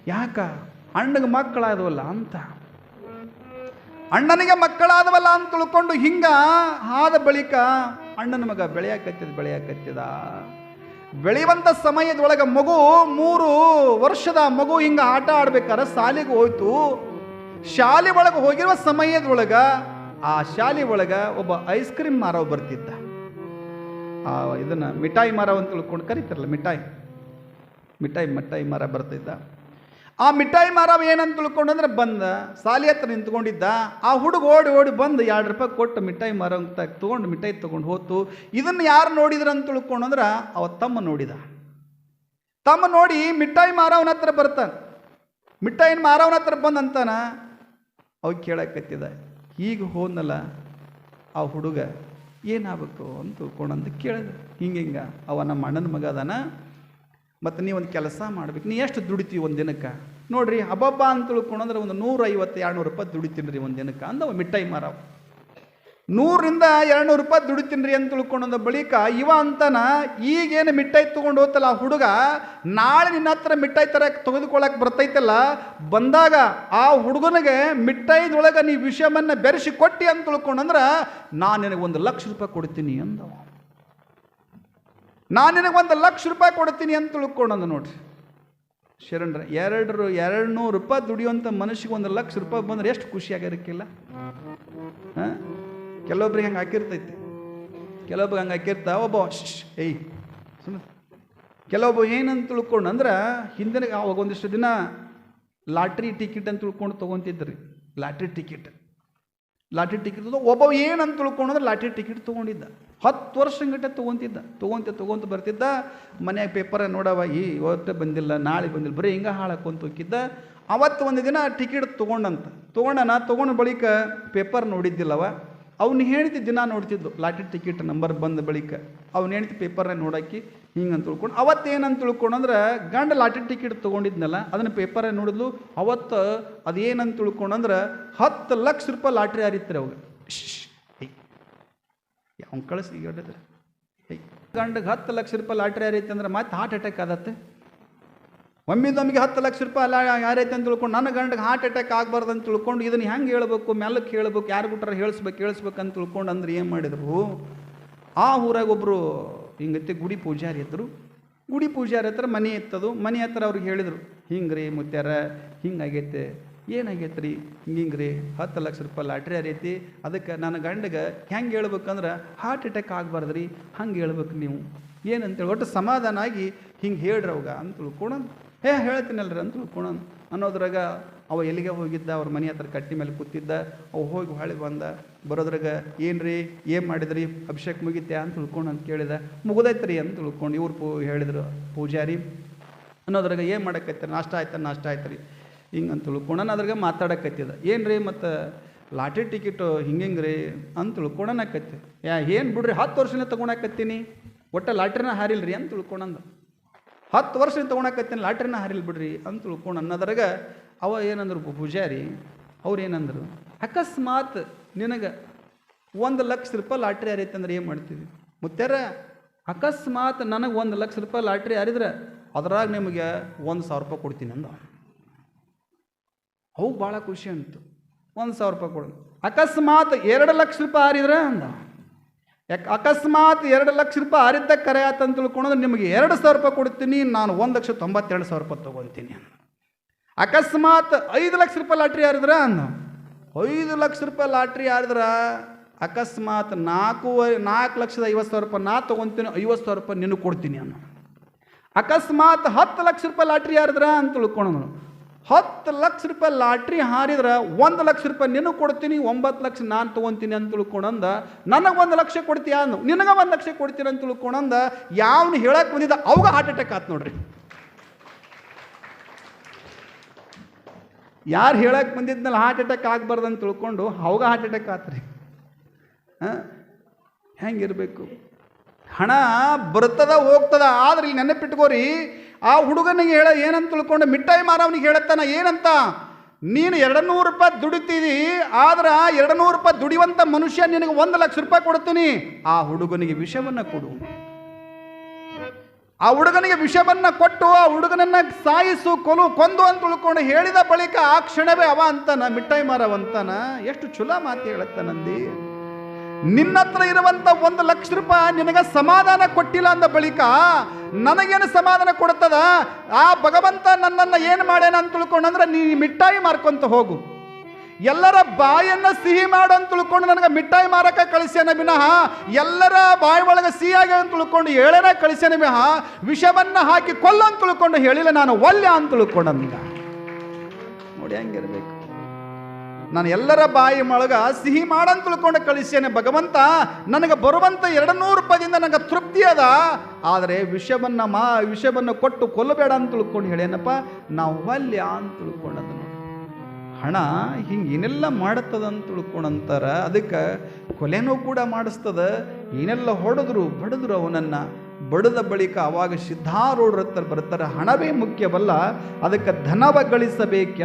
ಯಾಕ? ಅಣ್ಣಗೆ ಮಕ್ಕಳಾದವಲ್ಲ ಅಂತ. ಅಣ್ಣನಿಗೆ ಮಕ್ಕಳಾದವಲ್ಲ ಅಂತ ತಿಳ್ಕೊಂಡು ಹಿಂಗ ಆದ ಬಳಿಕ ಅಣ್ಣನ ಮಗ ಬೆಳೆಯಾಕತ್ತಿದ ಬೆಳೆಯಾಕತ್ತಿದ. ಬೆಳೆಯುವಂಥ ಸಮಯದೊಳಗೆ ಮಗು ಮೂರು ವರ್ಷದ ಮಗು ಹಿಂಗ ಆಟ ಆಡ್ಬೇಕಾದ್ರೆ ಶಾಲೆಗೆ ಹೋಯ್ತು. ಶಾಲೆ ಒಳಗೆ ಹೋಗಿರುವ ಸಮಯದೊಳಗ ಆ ಶಾಲೆ ಒಳಗೆ ಒಬ್ಬ ಐಸ್ ಕ್ರೀಮ್ ಮಾರವ ಬರ್ತಿದ್ದ. ಆ, ಇದನ್ನ ಮಿಠಾಯಿ ಮಾರವ ಅಂತ ತಿಳ್ಕೊಂಡು ಕರೀತಾರಲ್ಲ, ಮಿಠಾಯಿ. ಮಿಠಾಯಿ ಮಿಠಾಯಿ ಮರ ಬರ್ತಿದ್ದ. ಆ ಮಿಠಾಯಿ ಮಾರವ ಏನಂತ ತಿಳ್ಕೊಂಡಂದ್ರೆ ಬಂದ, ಸಾಲಿ ಹತ್ರ ನಿಂತ್ಕೊಂಡಿದ್ದ, ಆ ಹುಡುಗ ಓಡಿ ಓಡಿ ಬಂದು ಎರಡು ರೂಪಾಯಿ ಕೊಟ್ಟು ಮಿಠಾಯಿ ಮಾರ ಅಂತ ತೊಗೊಂಡು ಮಿಠಾಯಿ ತೊಗೊಂಡು ಹೋತು. ಇದನ್ನು ಯಾರು ನೋಡಿದ್ರ ಅಂತ ತಿಳ್ಕೊಂಡಂದ್ರೆ ಅವ ತಮ್ಮ ನೋಡಿದ. ತಮ್ಮ ನೋಡಿ ಮಿಠಾಯಿ ಮಾರವನ ಹತ್ರ ಬರ್ತಾನೆ. ಮಿಠಾಯಿನ ಮಾರವನ ಹತ್ರ ಬಂದಂತಾನ ಅವ ಕೇಳಕತ್ತಿದ ಈಗ ಹೋದ್ನಲ್ಲ, ಆ ಹುಡುಗ ಏನಾಗಬೇಕು ಅಂತ ತಿಳ್ಕೊಂಡಂತ ಕೇಳಿದ. ಹಿಂಗೆ ಹಿಂಗೆ, ಅವ ನಮ್ಮ ಅಣ್ಣನ ಮಗ ಅದಾನ. ಮತ್ತು ಒಂದು ಕೆಲಸ ಮಾಡ್ಬೇಕು. ನೀ ಎಷ್ಟು ದುಡಿತೀವಿ ಒಂದು ದಿನಕ್ಕೆ? ನೋಡ್ರಿ, ಹಬ್ಬಬ್ಬ ಅಂತ ತಿಳ್ಕೊಂಡ್ರೆ ಒಂದು ನೂರೈವತ್ತು, ಎರಡುನೂರು ರೂಪಾಯಿ ದುಡಿತೀನಿ ರೀ ಒಂದು ದಿನಕ್ಕೆ. ಅಂದವ ಮಿಠಾಯಿ ಮಾರವ. ನೂರಿಂದ ಎರಡುನೂರು ರೂಪಾಯಿ ದುಡಿತೀನಿ ರೀ ಅಂತ ತಿಳ್ಕೊಂಡ ಬಳಿಕ ಇವ ಅಂತನ ಈಗೇನು ಮಿಠಾಯಿ ತೊಗೊಂಡು ಹೋಗ್ತಲ್ಲ ಆ ಹುಡುಗ, ನಾಳೆ ನಿನ್ನ ಹತ್ರ ಮಿಠಾಯಿ ತರ ತೆಗೆದುಕೊಳ್ಳೋಕೆ ಬರ್ತೈತಲ್ಲ, ಬಂದಾಗ ಆ ಹುಡುಗನಿಗೆ ಮಿಠಾಯಿದೊಳಗೆ ನೀ ವಿಷಯವನ್ನು ಬೆರೆಸಿ ಕೊಟ್ಟಿ ಅಂತ ತಿಳ್ಕೊಂಡಂದ್ರೆ ನಾನು ನಿನಗೆ ಒಂದು ಲಕ್ಷ ರೂಪಾಯಿ ಕೊಡ್ತೀನಿ ಅಂದವ. ನಾನು ನಿನಗೆ ಒಂದು ಲಕ್ಷ ರೂಪಾಯಿ ಕೊಡ್ತೀನಿ ಅಂತ ತಿಳ್ಕೊಂಡಂದ ನೋಡ್ರಿ. ಶರಣ್ರ ಎರಡು ಎರಡು ನೂರು ರೂಪಾಯಿ ದುಡಿಯುವಂಥ ಮನುಷ್ಯಗೆ ಒಂದು ಲಕ್ಷ ರೂಪಾಯಿ ಬಂದರೆ ಎಷ್ಟು ಖುಷಿ ಆಗಿರಕ್ಕಿಲ್ಲ ಹಾಂ? ಕೆಲವೊಬ್ರಿಗೆ ಹಂಗೆ ಹಾಕಿರ್ತೈತಿ. ಕೆಲವೊಬ್ರಿಗೆ ಹಂಗೆ ಹಾಕಿರ್ತಾ, ಒಬ್ಬ ಏಯ್ ಸುಮ್ಮನೆ ಕೆಲವೊಬ್ಬ ಏನಂತ ತಿಳ್ಕೊಂಡು ಅಂದ್ರೆ ಹಿಂದಿನ ಅವಾಗ ಒಂದಿಷ್ಟು ದಿನ ಲಾಟ್ರಿ ಟಿಕೆಟ್ ಅಂತ ತಿಳ್ಕೊಂಡು ತೊಗೊತಿದ್ರಿ. Lottery ticket. ಲಾಟ್ರಿ ಟಿಕೆಟ್ ಒಬ್ಬ ಏನಂತ ತಿಳ್ಕೊಂಡ್ರೆ ಲಾಟ್ರಿ ಟಿಕೆಟ್ ತೊಗೊಂಡಿದ್ದ. ಹತ್ತು ವರ್ಷ ಗಂಟೆ ತೊಗೊಂತಿದ್ದ. ತೊಗೊಂತ ತೊಗೊಂತ ಬರ್ತಿದ್ದ. ಮನೆಯಾಗ ಪೇಪರ್ ನೋಡವ, ಈ ಇವತ್ತೇ ಬಂದಿಲ್ಲ, ನಾಳೆ ಬಂದಿಲ್ಲ, ಬರೀ ಹಿಂಗೆ ಹಾಳಾಕೊಂತ ಹೋಗಿದ್ದ. ಅವತ್ತು ಒಂದು ದಿನ ಟಿಕೆಟ್ ತೊಗೊಂಡಂತ. ತೊಗೊಂಡನ ತೊಗೊಂಡ ಬಳಿಕ ಪೇಪರ್ ನೋಡಿದ್ದಿಲ್ಲವ. ಅವ್ನು ಹೇಳ್ತಿ ದಿನ ನೋಡ್ತಿದ್ದು ಲಾಟ್ರಿ ಟಿಕೆಟ್ ನಂಬರ್ ಬಂದ ಬಳಿಕ ಅವ್ನು ಹೇಳ್ತಿ ಪೇಪರ್ನ ನೋಡಾಕಿ ಅಂತ ತಿಳ್ಕೊಂಡು, ಅವತ್ತೇನಂತ ತಿಳ್ಕೊಂಡಂದ್ರೆ ಗಂಡ ಲಾಟ್ರಿ ಟಿಕೆಟ್ ತೊಗೊಂಡಿದ್ನಲ್ಲ, ಅದನ್ನು ಪೇಪರ್ ನೋಡಿದ್ಲು. ಅವತ್ತು ಅದೇನಂತ ತಿಳ್ಕೊಂಡಂದ್ರೆ ಹತ್ತು ಲಕ್ಷ ರೂಪಾಯಿ ಲಾಟ್ರಿ ಹರಿತಾರೆ ಅವಾಗ. ಅವ್ನು ಕಳಿಸಿ ಗಂಡಗೆ ಹತ್ತು ಲಕ್ಷ ರೂಪಾಯಿ ಲಾಟ್ರಿ ಹಾರೈತೆ ಅಂದ್ರೆ ಮತ್ತೆ ಹಾರ್ಟ್ ಅಟ್ಯಾಕ್ ಆದತ್ತೆ. ಒಮ್ಮಿದೊಮ್ಮಿಗೆ ಹತ್ತು ಲಕ್ಷ ರೂಪಾಯಿ ಅಲ್ಲ ಯಾರೈತೆ ಅಂತ ತಿಳ್ಕೊಂಡು ನನ್ನ ಗಂಡಗೆ ಹಾರ್ಟ್ ಅಟ್ಯಾಕ್ ಆಗಬಾರ್ದು ಅಂತ ತಿಳ್ಕೊಂಡು ಇದನ್ನು ಹೆಂಗೆ ಹೇಳ್ಬೇಕು ಮೆಲ್ಲಕ್ಕೆ ಹೇಳ್ಬೇಕು, ಯಾರು ಬಿಟ್ರೆ ಹೇಳಿಸ್ಬೇಕು ಹೇಳಿಸ್ಬೇಕು ಅಂತ ತಿಳ್ಕೊಂಡು ಅಂದ್ರೆ ಏನು ಮಾಡಿದ್ರು? ಆ ಊರಾಗ ಒಬ್ಬರು ಹಿಂಗತ್ತೆ ಗುಡಿ ಪೂಜಾರಿ ಇದ್ದರು ಗುಡಿ ಪೂಜಾರಿ ಹತ್ರ ಮನೆ ಇತ್ತದು. ಮನೆ ಹತ್ರ ಅವ್ರಿಗೆ ಹೇಳಿದರು, ಹಿಂಗೆ ರೀ ಮುತ್ಯಾರ ಹಿಂಗಾಗೈತೆ ಏನಾಗೈತೆ ರೀ ಹಿಂಗೆ ರೀ, ಹತ್ತು ಲಕ್ಷ ರೂಪಾಯಿ ಲಾಟ್ರಿ ಹರೈತಿ ಅದಕ್ಕೆ ನನ್ನ ಗಂಡಗೆ ಹೆಂಗೆ ಹೇಳ್ಬೇಕಂದ್ರೆ ಹಾರ್ಟ್ ಅಟ್ಯಾಕ್ ಆಗಬಾರ್ದು ರೀ ಹಂಗೆ ಹೇಳ್ಬೇಕು ನೀವು. ಏನಂತೇಳಿ ಒಟ್ಟು ಸಮಾಧಾನ ಆಗಿ ಹಿಂಗೆ ಹೇಳ್ರಿ ಅಂತ ತಿಳ್ಕೊಂಡು ಹೇ, ಹೇಳ್ತೀನಲ್ರಿ ಅಂತ ಕುಣ ಅನ್ನೋದ್ರಾಗ ಅವ ಎಲ್ಲಿಗೆ ಹೋಗಿದ್ದ, ಅವ್ರ ಮನೆ ಹತ್ರ ಕಟ್ಟಿ ಮೇಲೆ ಕೂತಿದ್ದ, ಅವ ಹೋಗಿ ಹೊಳೆ ಬಂದ. ಬರೋದ್ರಾಗ ಏನು ಏನು ಮಾಡಿದ್ರಿ? ಅಭಿಷೇಕ್ ಮುಗಿತ್ಯಾ? ಅಂತ ತಿಳ್ಕೊಂಡು ಅಂತ ಕೇಳಿದ. ಮುಗುದೈತ್ರಿ ಅಂತ ತಿಳ್ಕೊಂಡು ಇವ್ರು ಪೂ, ಹೇಳಿದ್ರು. ಪೂಜಾರಿ, ಅನ್ನೋದ್ರಾಗ ಏನು ಮಾಡಕ್ಕೈತೆ ನಾಷ್ಟ ಆಯ್ತಾರೆ ನಾಷ್ಟ ಆಯ್ತ್ರಿ. ಹಿಂಗೆ ಅಂತ ತಿಳ್ಕೊಂಡು ಅದ್ರಾಗ ಮಾತಾಡಕತ್ತಿದ ಏನು ರೀ ಮತ್ತು ಲಾಟ್ರಿ ಟಿಕೆಟು ಹಿಂಗೆ ರೀ ಅಂತ ತಿಳ್ಕೊಳನಕತ್ತಿ ಯಾ, ಏನು ಬಿಡ್ರಿ? ಹತ್ತು ವರ್ಷನೇ ತೊಗೊಳಕತ್ತೀನಿ ಒಟ್ಟು ಲಾಟ್ರಿನ ಹಾರಿಲ್ರಿ? ಅಂತ ತಿಳ್ಕೊಂಡಂದ ಹತ್ತು ವರ್ಷ ತೊಗೊಳಕತ್ತೀನಿ ಲಾಟ್ರಿನ ಹಾರಿಲ್ ಬಿಡ್ರಿ ಅಂತ ತಿಳ್ಕೊಂಡು ಅನ್ನೋದ್ರಾಗ ಅವ ಏನಂದ್ರು ಪೂಜಾರಿ, ಅವ್ರು ಏನಂದ್ರು, ಅಕಸ್ಮಾತ್ ನಿನಗೆ ಒಂದು ಲಕ್ಷ ರೂಪಾಯಿ ಲಾಟ್ರಿ ಹರಿತಂದ್ರೆ ಏನು ಮಾಡ್ತೀವಿ? ಮುತ್ಯಾರ, ಅಕಸ್ಮಾತ್ ನನಗೆ ಒಂದು ಲಕ್ಷ ರೂಪಾಯಿ ಲಾಟ್ರಿ ಹರಿದ್ರೆ ಅದ್ರಾಗ ನಿಮಗೆ ಒಂದು ಸಾವಿರ ರೂಪಾಯಿ ಕೊಡ್ತೀನಿ ಅಂದ ಅವು ಭಾಳ ಖುಷಿ ಅಂತು. ಒಂದು ಸಾವಿರ ರೂಪಾಯಿ ಕೊಡು. ಅಕಸ್ಮಾತ್ ಎರಡು ಲಕ್ಷ ರೂಪಾಯಿ ಹಾರಿದ್ರೆ ಅಂದ ಯಾಕೆ ಅಕಸ್ಮಾತ್ ಎರಡು ಲಕ್ಷ ರೂಪಾಯಿ ಆರಿದ್ದಕ್ಕೆ ಕರೆ ಆತ ಅಂತ ತಿಳ್ಕೊಂಡ್ರೆ ನಿಮಗೆ ಎರಡು ಸಾವಿರ ರೂಪಾಯಿ ಕೊಡ್ತೀನಿ, ನಾನು ಒಂದು ಲಕ್ಷ ತೊಂಬತ್ತೆರಡು ಸಾವಿರ ರೂಪಾಯಿ ತೊಗೊತೀನಿ ಅಂದ ಅಕಸ್ಮಾತ್ ಐದು ಲಕ್ಷ ರೂಪಾಯಿ ಲಾಟ್ರಿ ಯಾರಿದ್ರೆ ಅಂದ ಐದು ಲಕ್ಷ ರೂಪಾಯಿ ಲಾಟ್ರಿ ಯಾರಿದ್ರೆ ಅಕಸ್ಮಾತ್ ನಾಲ್ಕೂವರೆ, ನಾಲ್ಕು ಲಕ್ಷದ ಐವತ್ತು ಸಾವಿರ ರೂಪಾಯಿ ನಾ ತೊಗೊತೀನಿ, ಐವತ್ತು ಸಾವಿರ ರೂಪಾಯಿ ನಿನಗೆ ಕೊಡ್ತೀನಿ ಅನ್ನೋ ಅಕಸ್ಮಾತ್ ಹತ್ತು ಲಕ್ಷ ರೂಪಾಯಿ ಲಾಟ್ರಿ ಯಾರಿದ್ರೆ ಅಂತ ತಿಳ್ಕೊಂಡು ಹತ್ತು ಲಕ್ಷ ರೂಪಾಯಿ ಲಾಟ್ರಿ ಹಾರಿದ್ರೆ ಒಂದು ಲಕ್ಷ ರೂಪಾಯಿ ನಿನಗೆ ಕೊಡ್ತೀನಿ, ಒಂಬತ್ತು ಲಕ್ಷ ನಾನು ತೊಗೊತೀನಿ ಅಂತ ತಿಳ್ಕೊಂಡಂದ, ನನಗೆ ಒಂದು ಲಕ್ಷ ಕೊಡ್ತೀಯ ಅನ್ನು ನಿನಗೆ ಒಂದು ಲಕ್ಷ ಕೊಡ್ತೀನಿ ಅಂತ ತಿಳ್ಕೊಂಡಂದ, ಯಾವನು ಹೇಳಕ್ಕೆ ಬಂದಿದ್ದ, ಅವಾಗ ಹಾರ್ಟ್ ಅಟ್ಯಾಕ್ ಆತು ನೋಡ್ರಿ. ಯಾರು ಹೇಳಕ್ಕೆ ಬಂದಿದ್ನಲ್ಲ ಹಾರ್ಟ್ ಅಟ್ಯಾಕ್ ಆಗಬಾರ್ದು ಅಂತ ತಿಳ್ಕೊಂಡು, ಅವಾಗ ಹಾರ್ಟ್ ಅಟ್ಯಾಕ್ ಆತ್ರಿ. ಹಾಂ? ಹೆಂಗಿರಬೇಕು ಹಣ ಬರ್ತದ ಹೋಗ್ತದ, ಆದ್ರೆ ಇಲ್ಲಿ ನೆನಪಿಟ್ಕೋರಿ, ಆ ಹುಡುಗನಿಗೆ ಹೇಳ, ಏನಂತ ತಿಳ್ಕೊಂಡು ಮಿಠಾಯಿ ಮಾರವನಿಗೆ ಹೇಳತ್ತಾನ ಏನಂತ? ನೀನು ಎರಡು ನೂರು ರೂಪಾಯಿ ದುಡಿತೀವಿ ಆದ್ರೆ ಎರಡು ನೂರು ರೂಪಾಯಿ ದುಡಿಯುವಂಥ ಮನುಷ್ಯ ನಿನಗೆ ಒಂದು ಲಕ್ಷ ರೂಪಾಯಿ ಕೊಡ್ತೀನಿ. ಆ ಹುಡುಗನಿಗೆ ವಿಷವನ್ನು ಕೊಡು. ಆ ಹುಡುಗನಿಗೆ ವಿಷವನ್ನು ಕೊಟ್ಟು, ಆ ಹುಡುಗನನ್ನ ಸಾಯಿಸು, ಕೊಲು, ಕೊಂದು ಅಂತ ತಿಳ್ಕೊಂಡು ಹೇಳಿದ ಬಳಿಕ ಆ ಕ್ಷಣವೇ ಅವ ಅಂತಾನ, ಮಿಠಾಯಿ ಮಾರವಂತಾನ ಎಷ್ಟು ಚುಲ ಮಾತು ಹೇಳತ್ತಾನಂದಿ ನಿನ್ನ ಹತ್ರ ಇರುವಂತ ಒಂದು ಲಕ್ಷ ರೂಪಾಯಿ ನಿನಗೆ ಸಮಾಧಾನ ಕೊಟ್ಟಿಲ್ಲ ಅಂದ ಬಳಿಕ ನನಗೇನು ಸಮಾಧಾನ ಕೊಡ್ತದ? ಆ ಭಗವಂತ ನನ್ನನ್ನು ಏನು ಮಾಡ್ಯಾನ ಅಂತ ತಿಳ್ಕೊಂಡಂದ್ರೆ ನೀ ಮಿಠಾಯಿ ಮಾರ್ಕೊಂತ ಹೋಗು. ಎಲ್ಲರ ಬಾಯನ್ನ ಸಿಹಿ ಮಾಡು ಅಂತ ತಿಳ್ಕೊಂಡು ನನಗೆ ಮಿಠಾಯಿ ಮಾರಕ ಕಳಿಸ್ಯಾನ ವಿನಃ ಎಲ್ಲರ ಬಾಯಿ ಒಳಗೆ ಸಿಹಿಯಾಗಿ ಅಂತ ತಿಳ್ಕೊಂಡು ಹೇಳನ ಕಳಿಸ್ಯಾನ ವಿನಃ ವಿಷವನ್ನ ಹಾಕಿ ಕೊಲ್ಲ ಅಂತ ತಿಳ್ಕೊಂಡು ಹೇಳಿಲ್ಲ ನಾನು ಒಲ್ಯ ಅಂತ ತಿಳ್ಕೊಂಡಂದ. ಹೊಡ್ಯಾಂಗಿರ್ಬೇಕು ನಾನು ಎಲ್ಲರ ಬಾಯಿ ಮೊಳಗ ಸಿಹಿ ಮಾಡಂತ ತಿಳ್ಕೊಂಡು ಕಳಿಸೇನೆ ಭಗವಂತ. ನನಗೆ ಬರುವಂತ ಎರಡು ನೂರು ರೂಪಾಯಿಂದ ನನಗೆ ತೃಪ್ತಿ ಅದ. ಆದರೆ ವಿಷವನ್ನು ಮಾ, ವಿಷವನ್ನು ಕೊಟ್ಟು ಕೊಲ್ಲಬೇಡ ಅಂತ ತಿಳ್ಕೊಂಡು ಹೇಳೇನಪ್ಪ? ನಾವು ವಲ್ಯ ಅಂತ ತಿಳ್ಕೊಂಡದ ನೋಡಿ. ಹಣ ಹಿಂಗೆ ಏನೆಲ್ಲ ಮಾಡುತ್ತದ ಅಂತ ತಿಳ್ಕೊಂಡಂತಾರ ಅದಕ್ಕೆ ಕೊಲೆನೂ ಕೂಡ ಮಾಡಿಸ್ತದ. ಏನೆಲ್ಲ ಹೊಡೆದ್ರು, ಬಡಿದ್ರು ಅವನನ್ನು. ಬಡದ ಬಳಿಕ ಅವಾಗ ಸಿದ್ಧಾರೂಢರ ಬರ್ತಾರೆ. ಹಣವೇ ಮುಖ್ಯವಲ್ಲ. ಅದಕ್ಕೆ ಧನವ ಗಳಿಸಬೇಕೆ